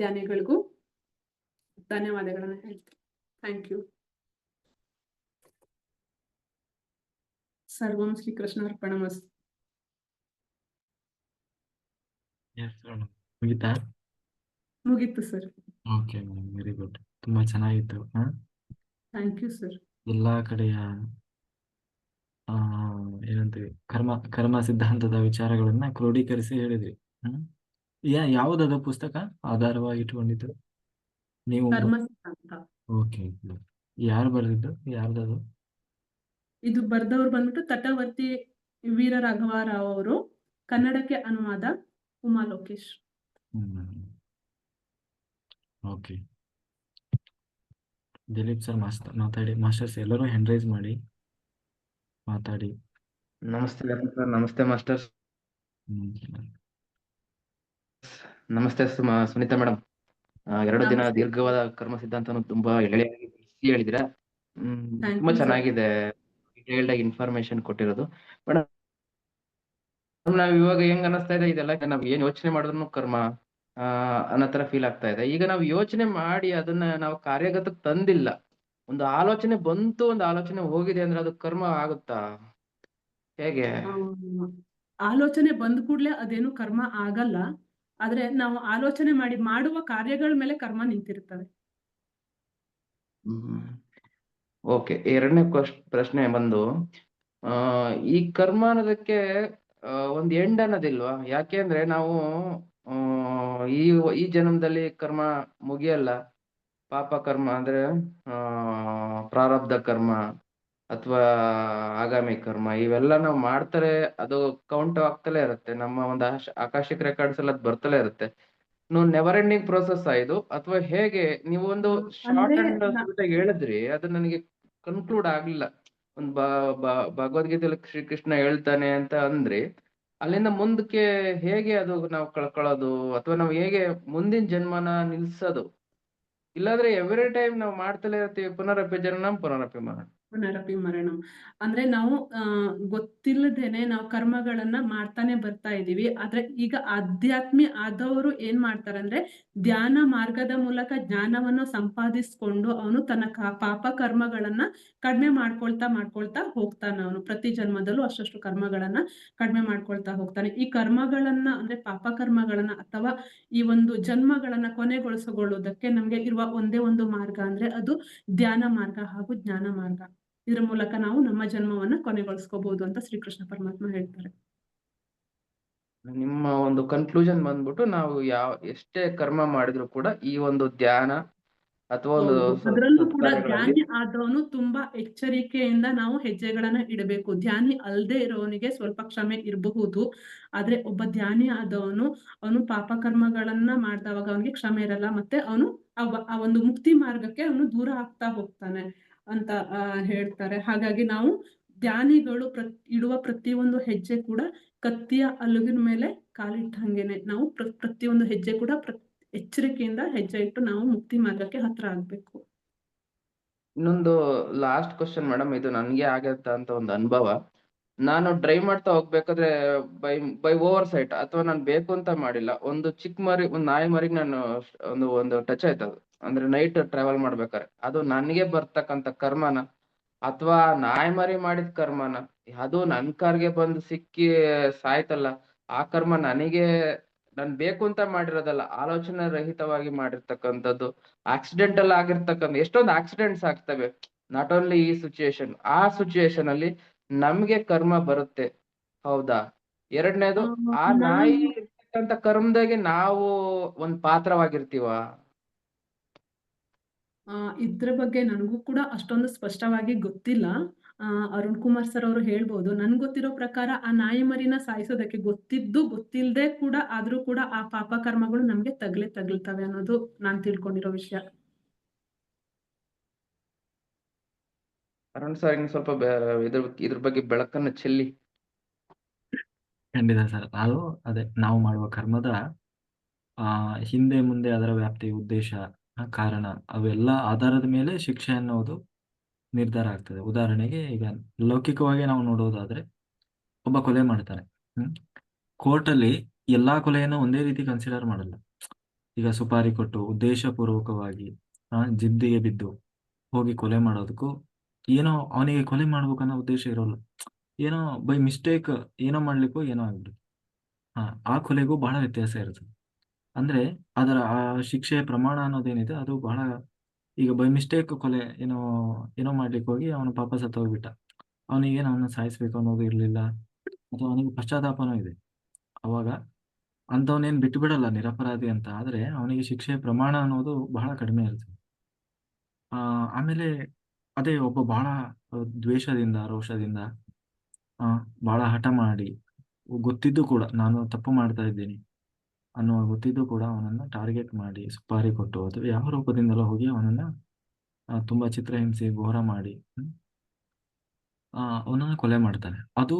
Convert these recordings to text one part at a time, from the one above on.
ಧ್ಯಾನಿಗಳಿಗೂ ಧನ್ಯವಾದಗಳನ್ನ ಹೇಳ್ತೀನಿ. Thank you ಸರ್ವಂ ಶ್ರೀ ಕೃಷ್ಣ ಅರ್ಪಣ madam. ಮುಗಿತಾ? ಮುಗೀತು sir okay madam very good ತುಂಬಾ ಚೆನ್ನಾಗಿತ್ತು. ಹಾ? ಥ್ಯಾಂಕ್ ಯು ಸರ್ ಎಲ್ಲಾ ಕಡೆಯ ಆ ಏನಂತೀವಿ ಕರ್ಮ ಕರ್ಮ ಸಿದ್ಧಾಂತದ ವಿಚಾರಗಳನ್ನ ಕ್ರೋಢೀಕರಿಸಿ ಹೇಳಿದ್ರಿ. ಹ್ಮ್? ಯಾ ಯಾವುದದು ಪುಸ್ತಕ? ಆಧಾರವಾಗಿ ಇಟ್ಕೊಂಡಿದ್ದು? ನೀವು ಕರ್ಮ ಸಿದ್ಧಾಂತ ಓಕೆ ಯಾರು ಬರೆದಿದ್ದು? ಯಾರ್ದದು? ಇದು ಬರ್ದವ್ರು ಬಂದ್ಬಿಟ್ಟು ತಟವರ್ತಿ ವೀರ ರಾಘವರಾವ್ ಅವರು ಕನ್ನಡಕ್ಕೆ ಅನುವಾದ ಉಮಾ ಲೋಕೇಶ್. ಓಕೆ. ದಿಲೀಪ್ ಸರ್ ಮಾಸ್ತ ಮಾತಾಡಿ. ಮಾಸ್ಟರ್ಸ್ ಎಲ್ಲರೂ ಹ್ಯಾಂಡ್ ರೈಸ್ ಮಾಡಿ. ಮಾತಾಡಿ. ನಮಸ್ತೆ ಸರ್ ನಮಸ್ತೆ ಮಾಸ್ಟರ್ಸ್. ನಮಸ್ತೆ ಸುಮ- ಸುನೀತಾ ಮೇಡಮ್ ಎರಡು ದಿನ ದೀರ್ಘವಾದ ಕರ್ಮ ಸಿದ್ಧಾಂತನು ತುಂಬಾ ಹೇಳಿದಿರಾ ಹ್ಮ್ ತುಂಬಾ ಚೆನ್ನಾಗಿದೆ ಡೀಟೇಲ್ಡ್ ಆಗಿ ಇನ್ಫಾರ್ಮೇಶನ್ ಕೊಟ್ಟಿರೋದು. ಮೇಡಮ್ ನಾವ್ ಇವಾಗ ಹೆಂಗ್ ಅನಿಸ್ತಾ ಇದೆ ಇದೆಲ್ಲ ನಾವ್ ಏನ್ ಯೋಚನೆ ಮಾಡಿದ್ರು ಕರ್ಮ ಆ ಅನ್ನೋ ತರ ಫೀಲ್ ಆಗ್ತಾ ಇದೆ. ಈಗ ನಾವು ಯೋಚನೆ ಮಾಡಿ ಅದನ್ನ ನಾವು ಕಾರ್ಯಗತಕ್ಕೆ ತಂದಿಲ್ಲ. ಒಂದು ಆಲೋಚನೆ ಬಂತು ಒಂದು ಆಲೋಚನೆ ಹೋಗಿದೆ ಅಂದ್ರೆ ಅದು ಕರ್ಮ ಆಗುತ್ತಾ? ಹೇಗೆ? ಆಲೋಚನೆ ಬಂದ ಕೂಡ್ಲೆ ಅದೇನು ಕರ್ಮ ಆಗಲ್ಲ. ಆದ್ರೆ ನಾವು ಆಲೋಚನೆ ಮಾಡಿ ಮಾಡುವ ಕಾರ್ಯಗಳ ಮೇಲೆ ಕರ್ಮ ನಿಂತಿರ್ತವೆ ಓಕೆ, ಎರಡನೇ ಪ್ರಶ್ನೆ ಬಂದು ಈ ಕರ್ಮ ಅನ್ನೋದಕ್ಕೆ ಒಂದು ಎಂಡ್ ಅನ್ನೋದಿಲ್ವಾ? ಯಾಕೆಂದ್ರೆ ನಾವು, ಆ, ಈ ಈ ಜನ್ಮದಲ್ಲಿ ಕರ್ಮ ಮುಗಿಯಲ್ಲ. ಪಾಪ ಕರ್ಮ ಅಂದ್ರೆ, ಆ, ಪ್ರಾರಬ್ಧ ಕರ್ಮ. ಅಥವಾ ಆಗಾಮಿ ಕರ್ಮ ಇವೆಲ್ಲ ನಾವು ಮಾಡ್ತಾರೆ ಅದು ಕೌಂಟ್ ಆಗ್ತಲೇ ಇರುತ್ತೆ. ನಮ್ಮ ಒಂದು ಆಶ್- ಆಕಾಶಿಕ್ ರೆಕಾರ್ಡ್ಸ್ ಎಲ್ಲ ಅದು ಬರ್ತಲೇ ಇರುತ್ತೆ. ನೀವು ನೆವರ್ ಎಂಡಿಂಗ್ ಪ್ರೋಸೆಸ್ ಇದು? ಅಥವಾ ಹೇಗೆ? ನೀವು ಒಂದು ಶಾರ್ಟ್ ಅಂಡ್ ಆಗಿ ಹೇಳಿದ್ರಿ ಅದು ನನಗೆ ಕನ್ಕ್ಲೂಡ್ ಆಗ್ಲಿಲ್ಲ. ಒಂದು ಭಗವದ್ಗೀತೆಯಲ್ಲಿ ಶ್ರೀಕೃಷ್ಣ ಹೇಳ್ತಾನೆ ಅಂತ ಅಂದ್ರಿ ಅಲ್ಲಿಂದ ಮುಂದಕ್ಕೆ ಹೇಗೆ ಅದು ನಾವು ಕಳ್ಕೊಳ್ಳೋದು? ಅಥವಾ ನಾವು ಹೇಗೆ ಮುಂದಿನ ಜನ್ಮನ ನಿಲ್ಸೋದು? ಇಲ್ಲಾಂದ್ರೆ ಎವ್ರಿ ಟೈಮ್ ನಾವು ಮಾಡ್ತಲೇ ಇರ್ತೀವಿ ಪುನರಪಿ ಜನನಂ ಪುನರಪಿ ಮರಣ ಪುನರಪಿ ಮರಣಂ. ಅಂದ್ರೆ ನಾವು ಗೊತ್ತಿಲ್ಲದೇನೆ ನಾವು ಕರ್ಮಗಳನ್ನ ಮಾಡ್ತಾನೆ ಬರ್ತಾ ಇದೀವಿ ಆದ್ರೆ ಈಗ ಆಧ್ಯಾತ್ಮಿ ಆದವರು ಏನ್ ಮಾಡ್ತಾರೆ ಅಂದ್ರೆ ಧ್ಯಾನ ಮಾರ್ಗದ ಮೂಲಕ ಜ್ಞಾನವನ್ನು ಸಂಪಾದಿಸ್ಕೊಂಡು ಅವನು ತನ್ನ ಪಾಪ ಕರ್ಮಗಳನ್ನ ಕಡಿಮೆ ಮಾಡ್ಕೊಳ್ತಾ ಮಾಡ್ಕೊಳ್ತಾ ಹೋಗ್ತಾನೆ ಅವನು. ಪ್ರತಿ ಜನ್ಮದಲ್ಲೂ ಅಷ್ಟಷ್ಟು ಕರ್ಮಗಳನ್ನ ಕಡಿಮೆ ಮಾಡ್ಕೊಳ್ತಾ ಹೋಗ್ತಾನೆ. ಈ ಕರ್ಮಗಳನ್ನ ಅಂದ್ರೆ ಪಾಪ ಕರ್ಮಗಳನ್ನ ಅಥವಾ ಈ ಒಂದು ಜನ್ಮಗಳನ್ನ ಕೊನೆಗೊಳಿಸಿಕೊಳ್ಳುವುದಕ್ಕೆ ನಮ್ಗೆ ಇರುವ ಒಂದೇ ಒಂದು ಮಾರ್ಗ ಅಂದ್ರೆ ಅದು ಧ್ಯಾನ ಮಾರ್ಗ ಹಾಗೂ ಜ್ಞಾನ ಮಾರ್ಗ. ಇದ್ರ ಮೂಲಕ ನಾವು ನಮ್ಮ ಜನ್ಮವನ್ನ ಕೊನೆಗೊಳಿಸ್ಕೋಬಹುದು ಅಂತ ಶ್ರೀಕೃಷ್ಣ ಪರಮಾತ್ಮ ಹೇಳ್ತಾರೆ. ನಿಮ್ಮ ಒಂದು ಕನ್ಕ್ಲೂಷನ್ ಬಂದ್ಬಿಟ್ಟು ನಾವು ಯಾವ ಎಷ್ಟೇ ಕರ್ಮ ಮಾಡಿದ್ರು ಕೂಡ ಈ ಒಂದು ಧ್ಯಾನ ಅಥವಾ ಅದರಲ್ಲೂ. ಕೂಡ ಧ್ಯಾನಿ ಆದವನು ತುಂಬಾ ಎಚ್ಚರಿಕೆಯಿಂದ ನಾವು ಹೆಜ್ಜೆಗಳನ್ನ ಇಡಬೇಕು. ಧ್ಯಾನಿ ಅಲ್ಲದೆ ಇರೋವನಿಗೆ ಸ್ವಲ್ಪ ಕ್ಷಮೆ ಇರಬಹುದು. ಆದ್ರೆ ಒಬ್ಬ ಧ್ಯಾನಿ ಆದವನು ಅವನು ಪಾಪ ಕರ್ಮಗಳನ್ನ ಮಾಡ್ದವಾಗ ಅವನಿಗೆ ಕ್ಷಮೆ ಇರಲ್ಲ ಮತ್ತೆ ಅವನು ಅವ- ಆ ಒಂದು ಮುಕ್ತಿ ಮಾರ್ಗಕ್ಕೆ ಅವನು ದೂರ ಆಗ್ತಾ ಹೋಗ್ತಾನೆ. ಅಂತ ಹೇಳ್ತಾರೆ. ಹಾಗಾಗಿ ನಾವು ಧ್ಯಾನಿಗಳು ಪ್ರ, ಇಡುವ ಪ್ರತಿಯೊಂದು ಹೆಜ್ಜೆ ಕೂಡ ಕತ್ತಿಯ ಅಲುಗಿನ ಮೇಲೆ ಕಾಲಿಟ್ಟಂಗೆನೆ ನಾವು ಪ್ರ- ಪ್ರತಿಯೊಂದು ಹೆಜ್ಜೆ ಕೂಡ ಪ್ರ, ಎಚ್ಚರಿಕೆಯಿಂದ ಹೆಜ್ಜೆ ಇಟ್ಟು ನಾವು ಮುಕ್ತಿ ಮಾರ್ಗಕ್ಕೆ ಹತ್ರ ಆಗ್ಬೇಕು. ಇನ್ನೊಂದು ಲಾಸ್ಟ್ ಕ್ವಶನ್ ಮೇಡಮ್ ಇದು ನನ್ಗೆ ಆಗತ್ತ ಅಂತ ಒಂದು ಅನುಭವ. ನಾನು ಡ್ರೈವ್ ಮಾಡ್ತಾ ಹೋಗ್ಬೇಕಾದ್ರೆ ಬೈ ಬೈ ಓವರ್ ಸೈಟ್ ಅಥವಾ ನಾನು ಬೇಕು ಅಂತ ಮಾಡಿಲ್ಲ. ಒಂದು ಚಿಕ್ಕ ಮರಿ, ಒಂದು ನಾಯಿ ಮರಿಗೆ ನಾನು ಒಂದು ಒಂದು ಟಚ್ ಆಯ್ತು ಅಂದ್ರೆ ನೈಟ್ ಟ್ರಾವೆಲ್ ಮಾಡ್ಬೇಕಾರೆ. ಅದು ನನಗೆ ಬರ್ತಕ್ಕಂತ ಕರ್ಮನ ಅಥವಾ ನಾಯಿ ಮರಿ ಮಾಡಿದ ಕರ್ಮನ ಅದು ನನ್ ಕಾರ್ಗೆ ಬಂದು ಸಿಕ್ಕಿ ಸಾಯ್ತಲ್ಲ ಆ ಕರ್ಮ ನನಗೆ ನಾನ್ ಬೇಕು ಅಂತ ಮಾಡಿರೋದಲ್ಲ ಆಲೋಚನೆ ರಹಿತವಾಗಿ ಮಾಡಿರ್ತಕ್ಕಂಥದ್ದು ಆಕ್ಸಿಡೆಂಟಲ್ ಆಗಿರ್ತಕ್ಕಂಥ ಎಷ್ಟೊಂದು ಆಕ್ಸಿಡೆಂಟ್ಸ್ ಆಗ್ತವೆ. ನಾಟ್ ಓನ್ಲಿ ಈ ಸಿಚುಯೇಷನ್ ಆ ಸಿಚುಯೇಷನ್ ಅಲ್ಲಿ ನಮ್ಗೆ ಕರ್ಮ ಬರುತ್ತೆ. ಹೌದಾ? ಎರಡನೇದು ಆ ನಾಯಿ ಇರ್ತಕ್ಕಂಥ ಕರ್ಮದಾಗೆ ನಾವು ಒಂದ್ ಪಾತ್ರವಾಗಿರ್ತೀವ? ಇದ್ರ ಬಗ್ಗೆ ನನಗೂ ಕೂಡ ಅಷ್ಟೊಂದು ಸ್ಪಷ್ಟವಾಗಿ ಗೊತ್ತಿಲ್ಲ. ಆ, ಅರುಣ್ ಕುಮಾರ್ ಸರ್ ಅವರು ಹೇಳ್ಬೋದು ನನ್ ಗೊತ್ತಿರೋ ಪ್ರಕಾರ ಆ ನಾಯಿ ಮರಿನ ಸಾಯಿಸೋದಕ್ಕೆ ಗೊತ್ತಿದ್ದು ಗೊತ್ತಿಲ್ಲದೆ ಕೂಡ ಆದ್ರೂ ಕೂಡ ಆ ಪಾಪ ಕರ್ಮಗಳು ನಮ್ಗೆ ತಗ್ಲೆ ತಗಲ್ತವೆ ಅನ್ನೋದು ನಾನ್ ತಿಳ್ಕೊಂಡಿರೋ ವಿಷಯ. ಅರುಣ್ ಸರ್ ಇನ್ನು ಸ್ವಲ್ಪ ಬೆ- ಇದ್ರ ಇದ್ರ ಬಗ್ಗೆ ಬೆಳಕನ್ನು ಚೆಲ್ಲಿ. ಖಂಡಿತ ಸರ್ ಅದು ಅದೇ ನಾವು ಮಾಡುವ ಕರ್ಮದ ಆ ಹಿಂದೆ ಮುಂದೆ ಅದರ ವ್ಯಾಪ್ತಿ ಉದ್ದೇಶ ಕಾರಣ. ಅವೆಲ್ಲ ಆಧಾರದ ಮೇಲೆ ಶಿಕ್ಷೆ ಅನ್ನೋದು ನಿರ್ಧಾರ ಆಗ್ತದೆ. ಉದಾಹರಣೆಗೆ ಈಗ ಲೌಕಿಕವಾಗಿ ನಾವು ನೋಡೋದಾದ್ರೆ ಒಬ್ಬ ಕೊಲೆ ಮಾಡ್ತಾನೆ. ಹ್ಮ್? ಕೋರ್ಟಲ್ಲಿ ಎಲ್ಲಾ ಕೊಲೆಯನ್ನು ಒಂದೇ ರೀತಿ ಕನ್ಸಿಡರ್ ಮಾಡಲ್ಲ. ಈಗ ಸುಪಾರಿ ಕೊಟ್ಟು, ಉದ್ದೇಶಪೂರ್ವಕವಾಗಿ ಜಿದ್ದಿಗೆ ಬಿದ್ದು ಹೋಗಿ ಕೊಲೆ ಮಾಡೋದಕ್ಕೂ ಏನೋ ಅವನಿಗೆ ಕೊಲೆ ಮಾಡ್ಬೇಕನ್ನೋ ಉದ್ದೇಶ ಇರೋಲ್ಲ. ಏನೋ ಬೈ ಮಿಸ್ಟೇಕ್ ಏನೋ ಮಾಡ್ಲಿಕ್ಕೂ ಏನೋ ಆಗ್ಬಿಡುತ್ತೆ. ಹಾ ಆ ಕೊಲೆಗೂ ಬಹಳ ವ್ಯತ್ಯಾಸ ಇರ್ತದೆ. ಅಂದ್ರೆ ಅದರ ಆ ಶಿಕ್ಷೆಯ ಪ್ರಮಾಣ ಅನ್ನೋದೇನಿದೆ, ಅದು ಬಹಳ ಈಗ ಬೈ ಮಿಸ್ಟೇಕ್ ಕೊಲೆ ಏನೋ ಏನೋ ಮಾಡ್ಲಿಕ್ಕೆ ಹೋಗಿ ಅವನು ಪಾಪ ಸತ್ತೋಗ್ಬಿಟ್ಟ. ಅವನಿಗೆ ಅವನ ಸಾಯಿಸ್ಬೇಕು ಅನ್ನೋದು ಇರ್ಲಿಲ್ಲ. ಅಥವಾ ಅವನಿಗೆ ಪಶ್ಚಾತ್ತಾಪನೂ ಇದೆ. ಅವಾಗ ಅಂಥವನೇನ್ ಬಿಟ್ಟು ಬಿಡಲ್ಲ ನಿರಪರಾಧಿ ಅಂತ. ಆದ್ರೆ ಅವನಿಗೆ ಶಿಕ್ಷೆಯ ಪ್ರಮಾಣ ಅನ್ನೋದು ಬಹಳ ಕಡಿಮೆ ಇರ್ತದೆ ಆ, ಆಮೇಲೆ ಅದೇ ಒಬ್ಬ ಬಹಳ ದ್ವೇಷದಿಂದ, ರೋಷದಿಂದ, ಆ, ಬಹಳ ಹಠ ಮಾಡಿ, ಗೊತ್ತಿದ್ದು ಕೂಡ, ನಾನು ತಪ್ಪು ಮಾಡ್ತಾ ಇದ್ದೀನಿ. ಅನ್ನೋ ಗೊತ್ತಿದ್ದು ಕೂಡ ಅವನನ್ನ ಟಾರ್ಗೆಟ್ ಮಾಡಿ ಸುಪಾರಿ ಕೊಟ್ಟು ಅಥವಾ ಯಾವ ರೂಪದಿಂದಲೋ ಹೋಗಿ ಅವನನ್ನ ತುಂಬಾ ಚಿತ್ರಹಿಂಸೆ, ಘೋರ ಮಾಡಿ ಅವನನ್ನ ಕೊಲೆ ಮಾಡ್ತಾನೆ. ಅದು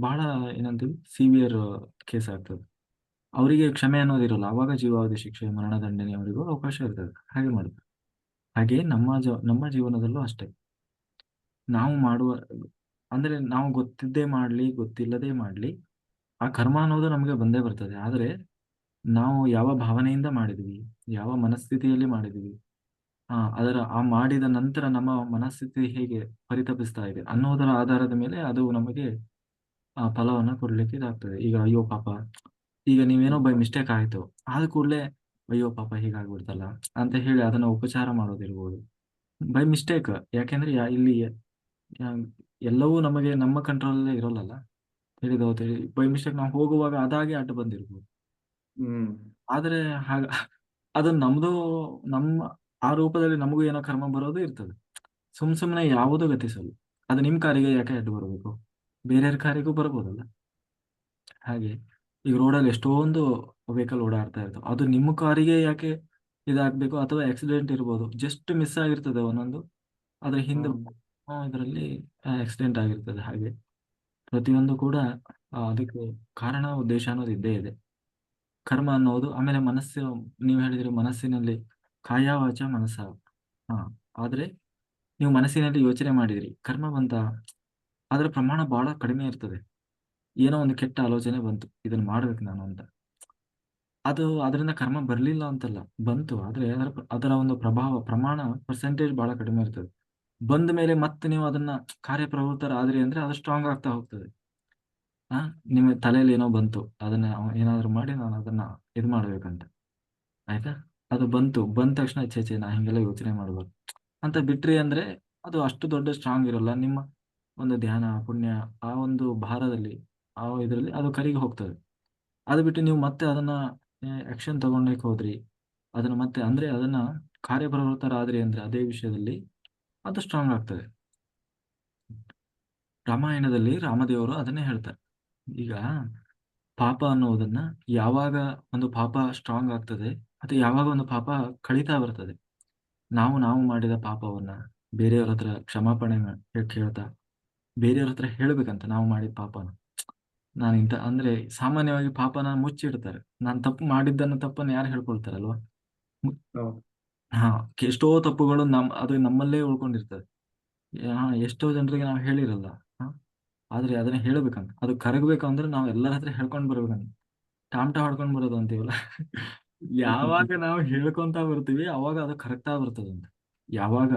ಬಹಳ ಏನಂತೀವಿ ಸಿವಿಯರ್ ಕೇಸ್ ಆಗ್ತದೆ. ಅವರಿಗೆ ಕ್ಷಮೆ ಅನ್ನೋದಿರಲ್ಲ ಅವಾಗ ಜೀವಾವಧಿ ಶಿಕ್ಷೆ ಮರಣದಂಡನೆ ಅವರಿಗೂ ಅವಕಾಶ ಇರ್ತದೆ. ಹಾಗೆ ಮಾಡ್ತಾರೆ ಹಾಗೆ ನಮ್ಮ ಜ, ನಮ್ಮ ಜೀವನದಲ್ಲೂ ಅಷ್ಟೇ. ನಾವು ಮಾಡುವ, ಅಂದ್ರೆ ನಾವು ಗೊತ್ತಿದ್ದೇ ಮಾಡ್ಲಿ, ಗೊತ್ತಿಲ್ಲದೆ ಮಾಡ್ಲಿ, ಆ ಕರ್ಮ ಅನ್ನೋದು ನಮಗೆ ಬಂದೇ ಬರ್ತದೆ. ಆದ್ರೆ ನಾವು ಯಾವ ಭಾವನೆಯಿಂದ ಮಾಡಿದ್ವಿ, ಯಾವ ಮನಸ್ಥಿತಿಯಲ್ಲಿ ಮಾಡಿದ್ವಿ, ಆ, ಅದರ, ಆ ಮಾಡಿದ ನಂತರ ನಮ್ಮ ಮನಸ್ಥಿತಿ ಹೇಗೆ ಪರಿತಪಿಸ್ತಾ ಇದೆ ಅನ್ನೋದರ ಆಧಾರದ ಮೇಲೆ ಅದು ನಮಗೆ, ಆ, ಫಲವನ್ನ ಕೊಡ್ಲಿಕ್ಕೆ ಇದಾಗ್ತದೆ. ಈಗ ಅಯ್ಯೋ ಪಾಪ, ಈಗ ನೀವೇನೋ ಬೈ ಮಿಸ್ಟೇಕ್ ಆಯ್ತು, ಆದ ಕೂಡಲೇ ಅಯ್ಯೋ ಪಾಪ ಹೀಗಾಗ್ಬಿಡ್ತಲ್ಲ ಅಂತ ಹೇಳಿ ಅದನ್ನ ಉಪಚಾರ ಮಾಡೋದಿರ್ಬೋದು. ಬೈ ಮಿಸ್ಟೇಕ್, ಯಾಕೆಂದ್ರೆ ಇಲ್ಲಿ ಎಲ್ಲವೂ ನಮಗೆ ನಮ್ಮ ಕಂಟ್ರೋಲ್ ಇರೋಲ್ಲಲ್ಲ ಹೇಳಿದ ಹೇಳಿ ಬೈ ಮಿಸ್ಟೇಕ್ ನಾವು ಹೋಗುವಾಗ ಅದಾಗೆ ಅಡ್ಡ ಬಂದಿರ್ಬೋದು. ಹ್ಮ್. ಆದ್ರೆ ಹಾಗ ಅದು ನಮ್ದು ನಮ್ಮ ಆ ರೂಪದಲ್ಲಿ ನಮಗೂ ಏನೋ ಕರ್ಮ ಬರೋದು ಇರ್ತದೆ. ಸುಮ್ ಸುಮ್ನೆ ಯಾವುದೂ ಗತಿಸಲ್ಲ. ಅದು ನಿಮ್ ಕಾರಿಗೆ ಯಾಕೆ ಅಡ್ಡು ಬರಬೇಕು? ಬೇರೆಯವ್ರ ಕಾರಿಗೂ ಬರ್ಬೋದಲ್ಲ. ಹಾಗೆ ಈಗ ರೋಡಲ್ಲಿ ಎಷ್ಟೊಂದು ವೆಹಿಕಲ್ ಓಡಾಡ್ತಾ ಇರ್ತವೆ. ಅದು ನಿಮ್ಮ ಕಾರಿಗೆ ಯಾಕೆ ಇದಾಗ್ಬೇಕು? ಅಥವಾ ಆಕ್ಸಿಡೆಂಟ್ ಇರ್ಬೋದು. ಜಸ್ಟ್ ಮಿಸ್ ಆಗಿರ್ತದೆ ಒಂದೊಂದು. ಅದ್ರ ಹಿಂದೆ ಹ್ಮ್. ಇದರಲ್ಲಿ ಆಕ್ಸಿಡೆಂಟ್ ಆಗಿರ್ತದೆ ಹಾಗೆ. ಪ್ರತಿಯೊಂದು ಕೂಡ ಅದಕ್ಕೆ ಕಾರಣ ಉದ್ದೇಶ ಅನ್ನೋದು ಇದ್ದೇ ಇದೆ. ಕರ್ಮ ಅನ್ನೋದು ಆಮೇಲೆ ಮನಸ್ಸು, ನೀವು ಹೇಳಿದ್ರಿ ಮನಸ್ಸಿನಲ್ಲಿ ಕಾಯ ವಾಚ ಮನಸ್ಸ. ಹಾ, ಆದ್ರೆ ನೀವು ಮನಸ್ಸಿನಲ್ಲಿ ಯೋಚನೆ ಮಾಡಿದ್ರಿ, ಕರ್ಮ ಬಂತ ಅದರ ಪ್ರಮಾಣ ಬಹಳ ಕಡಿಮೆ ಇರ್ತದೆ. ಏನೋ ಒಂದು ಕೆಟ್ಟ ಆಲೋಚನೆ ಬಂತು, ಇದನ್ನ ಮಾಡ್ಬೇಕು ನಾನು ಅಂತ. ಅದು ಅದರಿಂದ ಕರ್ಮ ಬರ್ಲಿಲ್ಲ ಅಂತಲ್ಲ, ಬಂತು, ಆದ್ರೆ ಅದರ ಅದರ ಒಂದು ಪ್ರಭಾವ, ಪ್ರಮಾಣ ಪರ್ಸೆಂಟೇಜ್ ಬಹಳ ಕಡಿಮೆ ಇರ್ತದೆ. ಬಂದ ಮೇಲೆ ಮತ್ತೆ ನೀವು ಅದನ್ನ ಕಾರ್ಯಪ್ರವೃತ್ತರಾದ್ರಿ ಅಂದ್ರೆ ಅದು ಸ್ಟ್ರಾಂಗ್ ಆಗ್ತಾ ಹೋಗ್ತದೆ. ಆ ನಿಮ್ಮ ತಲೆಯಲ್ಲಿ ಏನೋ ಬಂತು, ಅದನ್ನ ಏನಾದ್ರು ಮಾಡಿ ನಾನು ಅದನ್ನ ಇದು ಮಾಡ್ಬೇಕಂತ. ಆಯ್ತಾ? ಅದು ಬಂತು, ಬಂದ ತಕ್ಷಣ ಚೇಚೆ ನಾ ಹಿಂಗೆಲ್ಲ ಯೋಚನೆ ಮಾಡ್ಬಾರ್ದು. ಅಂತ ಬಿಟ್ರಿ ಅಂದ್ರೆ ಅದು ಅಷ್ಟು ದೊಡ್ಡ ಸ್ಟ್ರಾಂಗ್ ಇರಲ್ಲ. ನಿಮ್ಮ ಒಂದು ಧ್ಯಾನ, ಪುಣ್ಯ, ಆ ಒಂದು ಭಾರದಲ್ಲಿ, ಆ ಇದರಲ್ಲಿ ಅದು ಕರಿಗೆ ಹೋಗ್ತದೆ. ಅದು ಬಿಟ್ಟು ನೀವು ಮತ್ತೆ ಅದನ್ನ ಆಕ್ಷನ್ ತಗೊಂಡಕ್ಕೆ ಹೋದ್ರಿ, ಅದನ್ನ ಮತ್ತೆ ಅಂದ್ರೆ ಅದನ್ನ ಕಾರ್ಯಪ್ರವೃತ್ತರಾದ್ರಿ ಅಂದ್ರೆ ಅದೇ ವಿಷಯದಲ್ಲಿ ಅದು ಸ್ಟ್ರಾಂಗ್ ಆಗ್ತದೆ. ರಾಮಾಯಣದಲ್ಲಿ ರಾಮದೇವರು ಅದನ್ನೇ ಹೇಳ್ತಾರೆ. ಈಗ ಪಾಪ ಅನ್ನೋದನ್ನ ಯಾವಾಗ ಒಂದು ಪಾಪ ಸ್ಟ್ರಾಂಗ್ ಆಗ್ತದೆ ಅಥವಾ ಯಾವಾಗ ಒಂದು ಪಾಪ ಕಳೀತಾ ಬರ್ತದೆ. ನಾವು ನಾವು ಮಾಡಿದ ಪಾಪವನ್ನ ಬೇರೆಯವ್ರ ಹತ್ರ ಕ್ಷಮಾಪಣೆ ಕೇಳ್ತಾ ಬೇರೆಯವ್ರ ಹತ್ರ ಹೇಳ್ಬೇಕಂತ ನಾವು ಮಾಡಿದ ಪಾಪನ. ನಾನು ಇಂಥ ಅಂದ್ರೆ ಸಾಮಾನ್ಯವಾಗಿ ಪಾಪನ ಮುಚ್ಚಿಡ್ತಾರೆ. ನಾನು ತಪ್ಪು ಮಾಡಿದ್ದನ್ನ ತಪ್ಪನ್ನು ಯಾರು ಹೇಳ್ಕೊಳ್ತಾರಲ್ವಾ. ಹಾ ಎಷ್ಟೋ ತಪ್ಪುಗಳು ನಮ್ ಅದು ನಮ್ಮಲ್ಲೇ ಉಳ್ಕೊಂಡಿರ್ತದೆ. ಹಾ ಎಷ್ಟೋ ಜನರಿಗೆ ನಾವು ಹೇಳಿರಲ್ಲ. ಆದ್ರೆ ಅದನ್ನ ಹೇಳ್ಬೇಕಂತ. ಅದು ಕರಗಬೇಕು ಅಂದ್ರೆ ನಾವು ಎಲ್ಲರ ಹತ್ರ ಹೇಳ್ಕೊಂಡ್ ಬರ್ಬೇಕಂತ. ಟಾಮ್ಟ ಹೊಡ್ಕೊಂಡ್ ಬರೋದು ಅಂತೀವಲ್ಲ? ಯಾವಾಗ ನಾವು ಹೇಳ್ಕೊಂತ ಬರ್ತೀವಿ ಅವಾಗ ಅದು ಕರೆಕ್ಟಾ ಬರ್ತದಂತ. ಯಾವಾಗ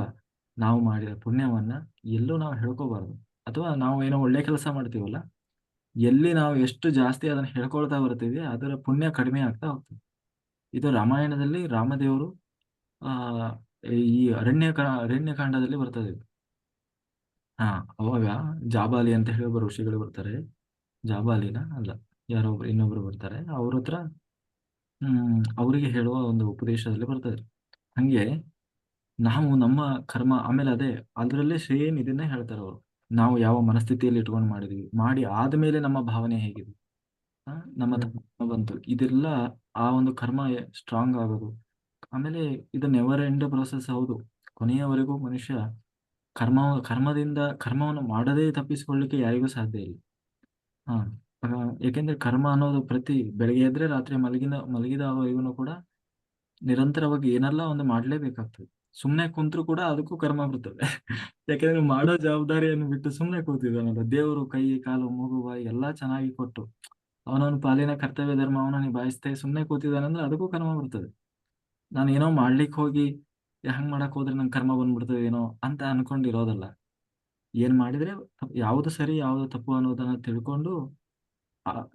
ನಾವು ಮಾಡಿದ ಪುಣ್ಯವನ್ನ ಎಲ್ಲೂ ನಾವು ಹೇಳ್ಕೋಬಾರ್ದು. ಅಥವಾ ನಾವು ಏನೋ ಒಳ್ಳೆ ಕೆಲಸ ಮಾಡ್ತೀವಲ್ಲ ಎಲ್ಲಿ ನಾವು ಎಷ್ಟು ಜಾಸ್ತಿ ಅದನ್ನ ಹೇಳ್ಕೊಳ್ತಾ ಬರ್ತೀವಿ ಅದರ ಪುಣ್ಯ ಕಡಿಮೆ ಆಗ್ತಾ ಹೋಗ್ತದೆ. ಇದು ರಾಮಾಯಣದಲ್ಲಿ ರಾಮದೇವರು ಆ ಈ ಅರಣ್ಯ ಅರಣ್ಯಕಾಂಡದಲ್ಲಿ ಬರ್ತದೆ ಇದು. ಹಾ ಅವಾಗ ಜಾಬಾಲಿ ಅಂತ ಹೇಳಿ ಒಬ್ಬ ಋಷಿಗಳು ಬರ್ತಾರೆ. ಜಾಬಾಲಿನ ಅಲ್ಲ ಯಾರೋ ಒಬ್ರು ಇನ್ನೊಬ್ರು ಬರ್ತಾರೆ. ಅವ್ರ ಹತ್ರ ಹ್ಮ್ ಅವರಿಗೆ ಹೇಳುವ ಒಂದು ಉಪದೇಶದಲ್ಲಿ ಬರ್ತದೆ. ಹಂಗೆ ನಾವು ನಮ್ಮ ಕರ್ಮ ಆಮೇಲೆ ಅದೇ ಅದರಲ್ಲೇ ಸೇಮ್ ಇದನ್ನೇ ಹೇಳ್ತಾರೆ ಅವರು. ನಾವು ಯಾವ ಮನಸ್ಥಿತಿಯಲ್ಲಿ ಇಟ್ಕೊಂಡು ಮಾಡಿದ್ವಿ ಮಾಡಿ ಆದ್ಮೇಲೆ ನಮ್ಮ ಭಾವನೆ ಹೇಗಿದೆ. ನಮ್ಮ. ಬಂತು. ಇದೆಲ್ಲ ಆ ಒಂದು ಕರ್ಮ ಸ್ಟ್ರಾಂಗ್ ಆಗೋದು. ಆಮೇಲೆ ಇದು ನೆವರ್ ಎಂಡ್ ಪ್ರೊಸೆಸ್ ಹೌದು. ಕೊನೆಯವರೆಗೂ ಮನುಷ್ಯ ಕರ್ಮ ಕರ್ಮದಿಂದ ಕರ್ಮವನ್ನು ಮಾಡದೇ ತಪ್ಪಿಸಿಕೊಳ್ಳಿಕ್ಕೆ ಯಾರಿಗೂ ಸಾಧ್ಯ ಇಲ್ಲ. ಹಾ ಆ, ಯಾಕೆಂದ್ರೆ ಕರ್ಮ ಅನ್ನೋದು ಪ್ರತಿ ಬೆಳಗ್ಗೆ ಎದ್ರೆ ರಾತ್ರಿ ಮಲಗಿನ ಮಲಗಿದವರೆಗೂ ಕೂಡ ನಿರಂತರವಾಗಿ ಏನೆಲ್ಲ ಒಂದು ಮಾಡ್ಲೇಬೇಕಾಗ್ತದೆ. ಸುಮ್ನೆ ಕುಂತ್ರು ಕೂಡ ಅದಕ್ಕೂ ಕರ್ಮ ಬರ್ತದೆ. ಯಾಕೆಂದ್ರೆ ಮಾಡೋ ಜವಾಬ್ದಾರಿಯನ್ನು ಬಿಟ್ಟು ಸುಮ್ಮನೆ ಕೂತಿದ್ದಾನಲ್ಲ ದೇವರು ಕೈ ಕಾಲು ಮೂಗು ಬಾಯಿ ಎಲ್ಲಾ ಚೆನ್ನಾಗಿ ಕೊಟ್ಟು ಅವನವನ ಪಾಲಿನ ಕರ್ತವ್ಯ ಧರ್ಮ ಅವನವನಿಗೆ ನಿಭಾಯಿಸ್ತಾ ಸುಮ್ನೆ ಕೂತಿದ್ದಾನಂದ್ರೆ ಅದಕ್ಕೂ ಕರ್ಮ ಬರ್ತದೆ. ನಾನು ಏನೋ ಮಾಡ್ಲಿಕ್ಕೆ ಹೋಗಿ ಹಂಗ್ ಮಾಡಕ್ ಹೋದ್ರೆ ನಂಗೆ ಕರ್ಮ ಬಂದ್ಬಿಡ್ತದೆ ಏನೋ ಅಂತ ಅನ್ಕೊಂಡಿರೋದಲ್ಲ. ಏನ್ ಮಾಡಿದ್ರೆ ಯಾವ್ದು ಸರಿ, ಯಾವ್ದು ತಪ್ಪು ಅನ್ನೋದನ್ನ ತಿಳ್ಕೊಂಡು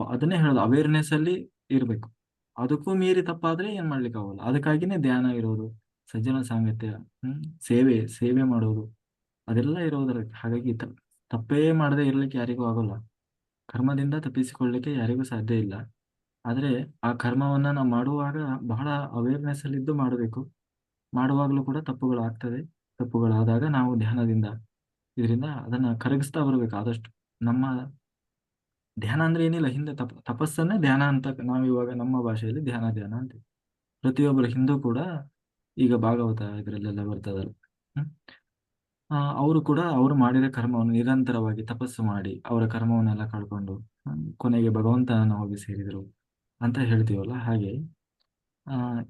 ಅದನ್ನೇ ಹೇಳೋದು. ಅವೇರ್ನೆಸ್ ಅಲ್ಲಿ ಇರ್ಬೇಕು. ಅದಕ್ಕೂ ಮೀರಿ ತಪ್ಪಾದ್ರೆ ಏನ್ ಮಾಡ್ಲಿಕ್ಕೆ ಆಗೋಲ್ಲ. ಅದಕ್ಕಾಗಿನೇ ಧ್ಯಾನ ಇರೋದು, ಸಜ್ಜನ ಸಾಂಗತ್ಯ, ಹ್ಮ್, ಸೇವೆ ಸೇವೆ ಮಾಡೋದು, ಅದೆಲ್ಲ ಇರೋದ್ರ ಹಾಗಾಗಿ ತಪ್ಪೇ ಮಾಡದೆ ಇರ್ಲಿಕ್ಕೆ ಯಾರಿಗೂ ಆಗೋಲ್ಲ. ಕರ್ಮದಿಂದ ತಪ್ಪಿಸಿಕೊಳ್ಳಿಕ್ಕೆ ಯಾರಿಗೂ ಸಾಧ್ಯ ಇಲ್ಲ. ಆದ್ರೆ ಆ ಕರ್ಮವನ್ನ ನಾವು ಮಾಡುವಾಗ ಬಹಳ ಅವೇರ್ನೆಸ್ ಅಲ್ಲಿ ಇದ್ದು ಮಾಡಬೇಕು. ಮಾಡುವಾಗಲೂ ಕೂಡ ತಪ್ಪುಗಳು ಆಗ್ತದೆ. ತಪ್ಪುಗಳಾದಾಗ ನಾವು ಧ್ಯಾನದಿಂದ ಇದರಿಂದ ಅದನ್ನ ಕರಗಿಸ್ತಾ ಬರ್ಬೇಕು ಆದಷ್ಟು. ನಮ್ಮ ಧ್ಯಾನ ಅಂದ್ರೆ ಏನಿಲ್ಲ, ಹಿಂದೆ ತಪ, ತಪಸ್ಸನ್ನೇ ಧ್ಯಾನ ಅಂತ ನಾವಿವಾಗ ನಮ್ಮ ಭಾಷೆಯಲ್ಲಿ ಧ್ಯಾನ ಧ್ಯಾನ ಅಂತೀವಿ. ಪ್ರತಿಯೊಬ್ಬರು ಹಿಂದೂ ಕೂಡ ಈಗ ಭಾಗವತ ಇದರಲ್ಲೆಲ್ಲ ಬರ್ತದಲ್ಲ. ಅವರು ಕೂಡ ಅವರು ಮಾಡಿದ ಕರ್ಮವನ್ನು ನಿರಂತರವಾಗಿ ತಪಸ್ಸು ಮಾಡಿ ಅವರ ಕರ್ಮವನ್ನೆಲ್ಲ ಕಳ್ಕೊಂಡು ಕೊನೆಗೆ ಭಗವಂತನನ್ನು ಹೋಗಿ ಸೇರಿದರು ಅಂತ ಹೇಳ್ತೀವಲ್ಲ ಹಾಗೆ.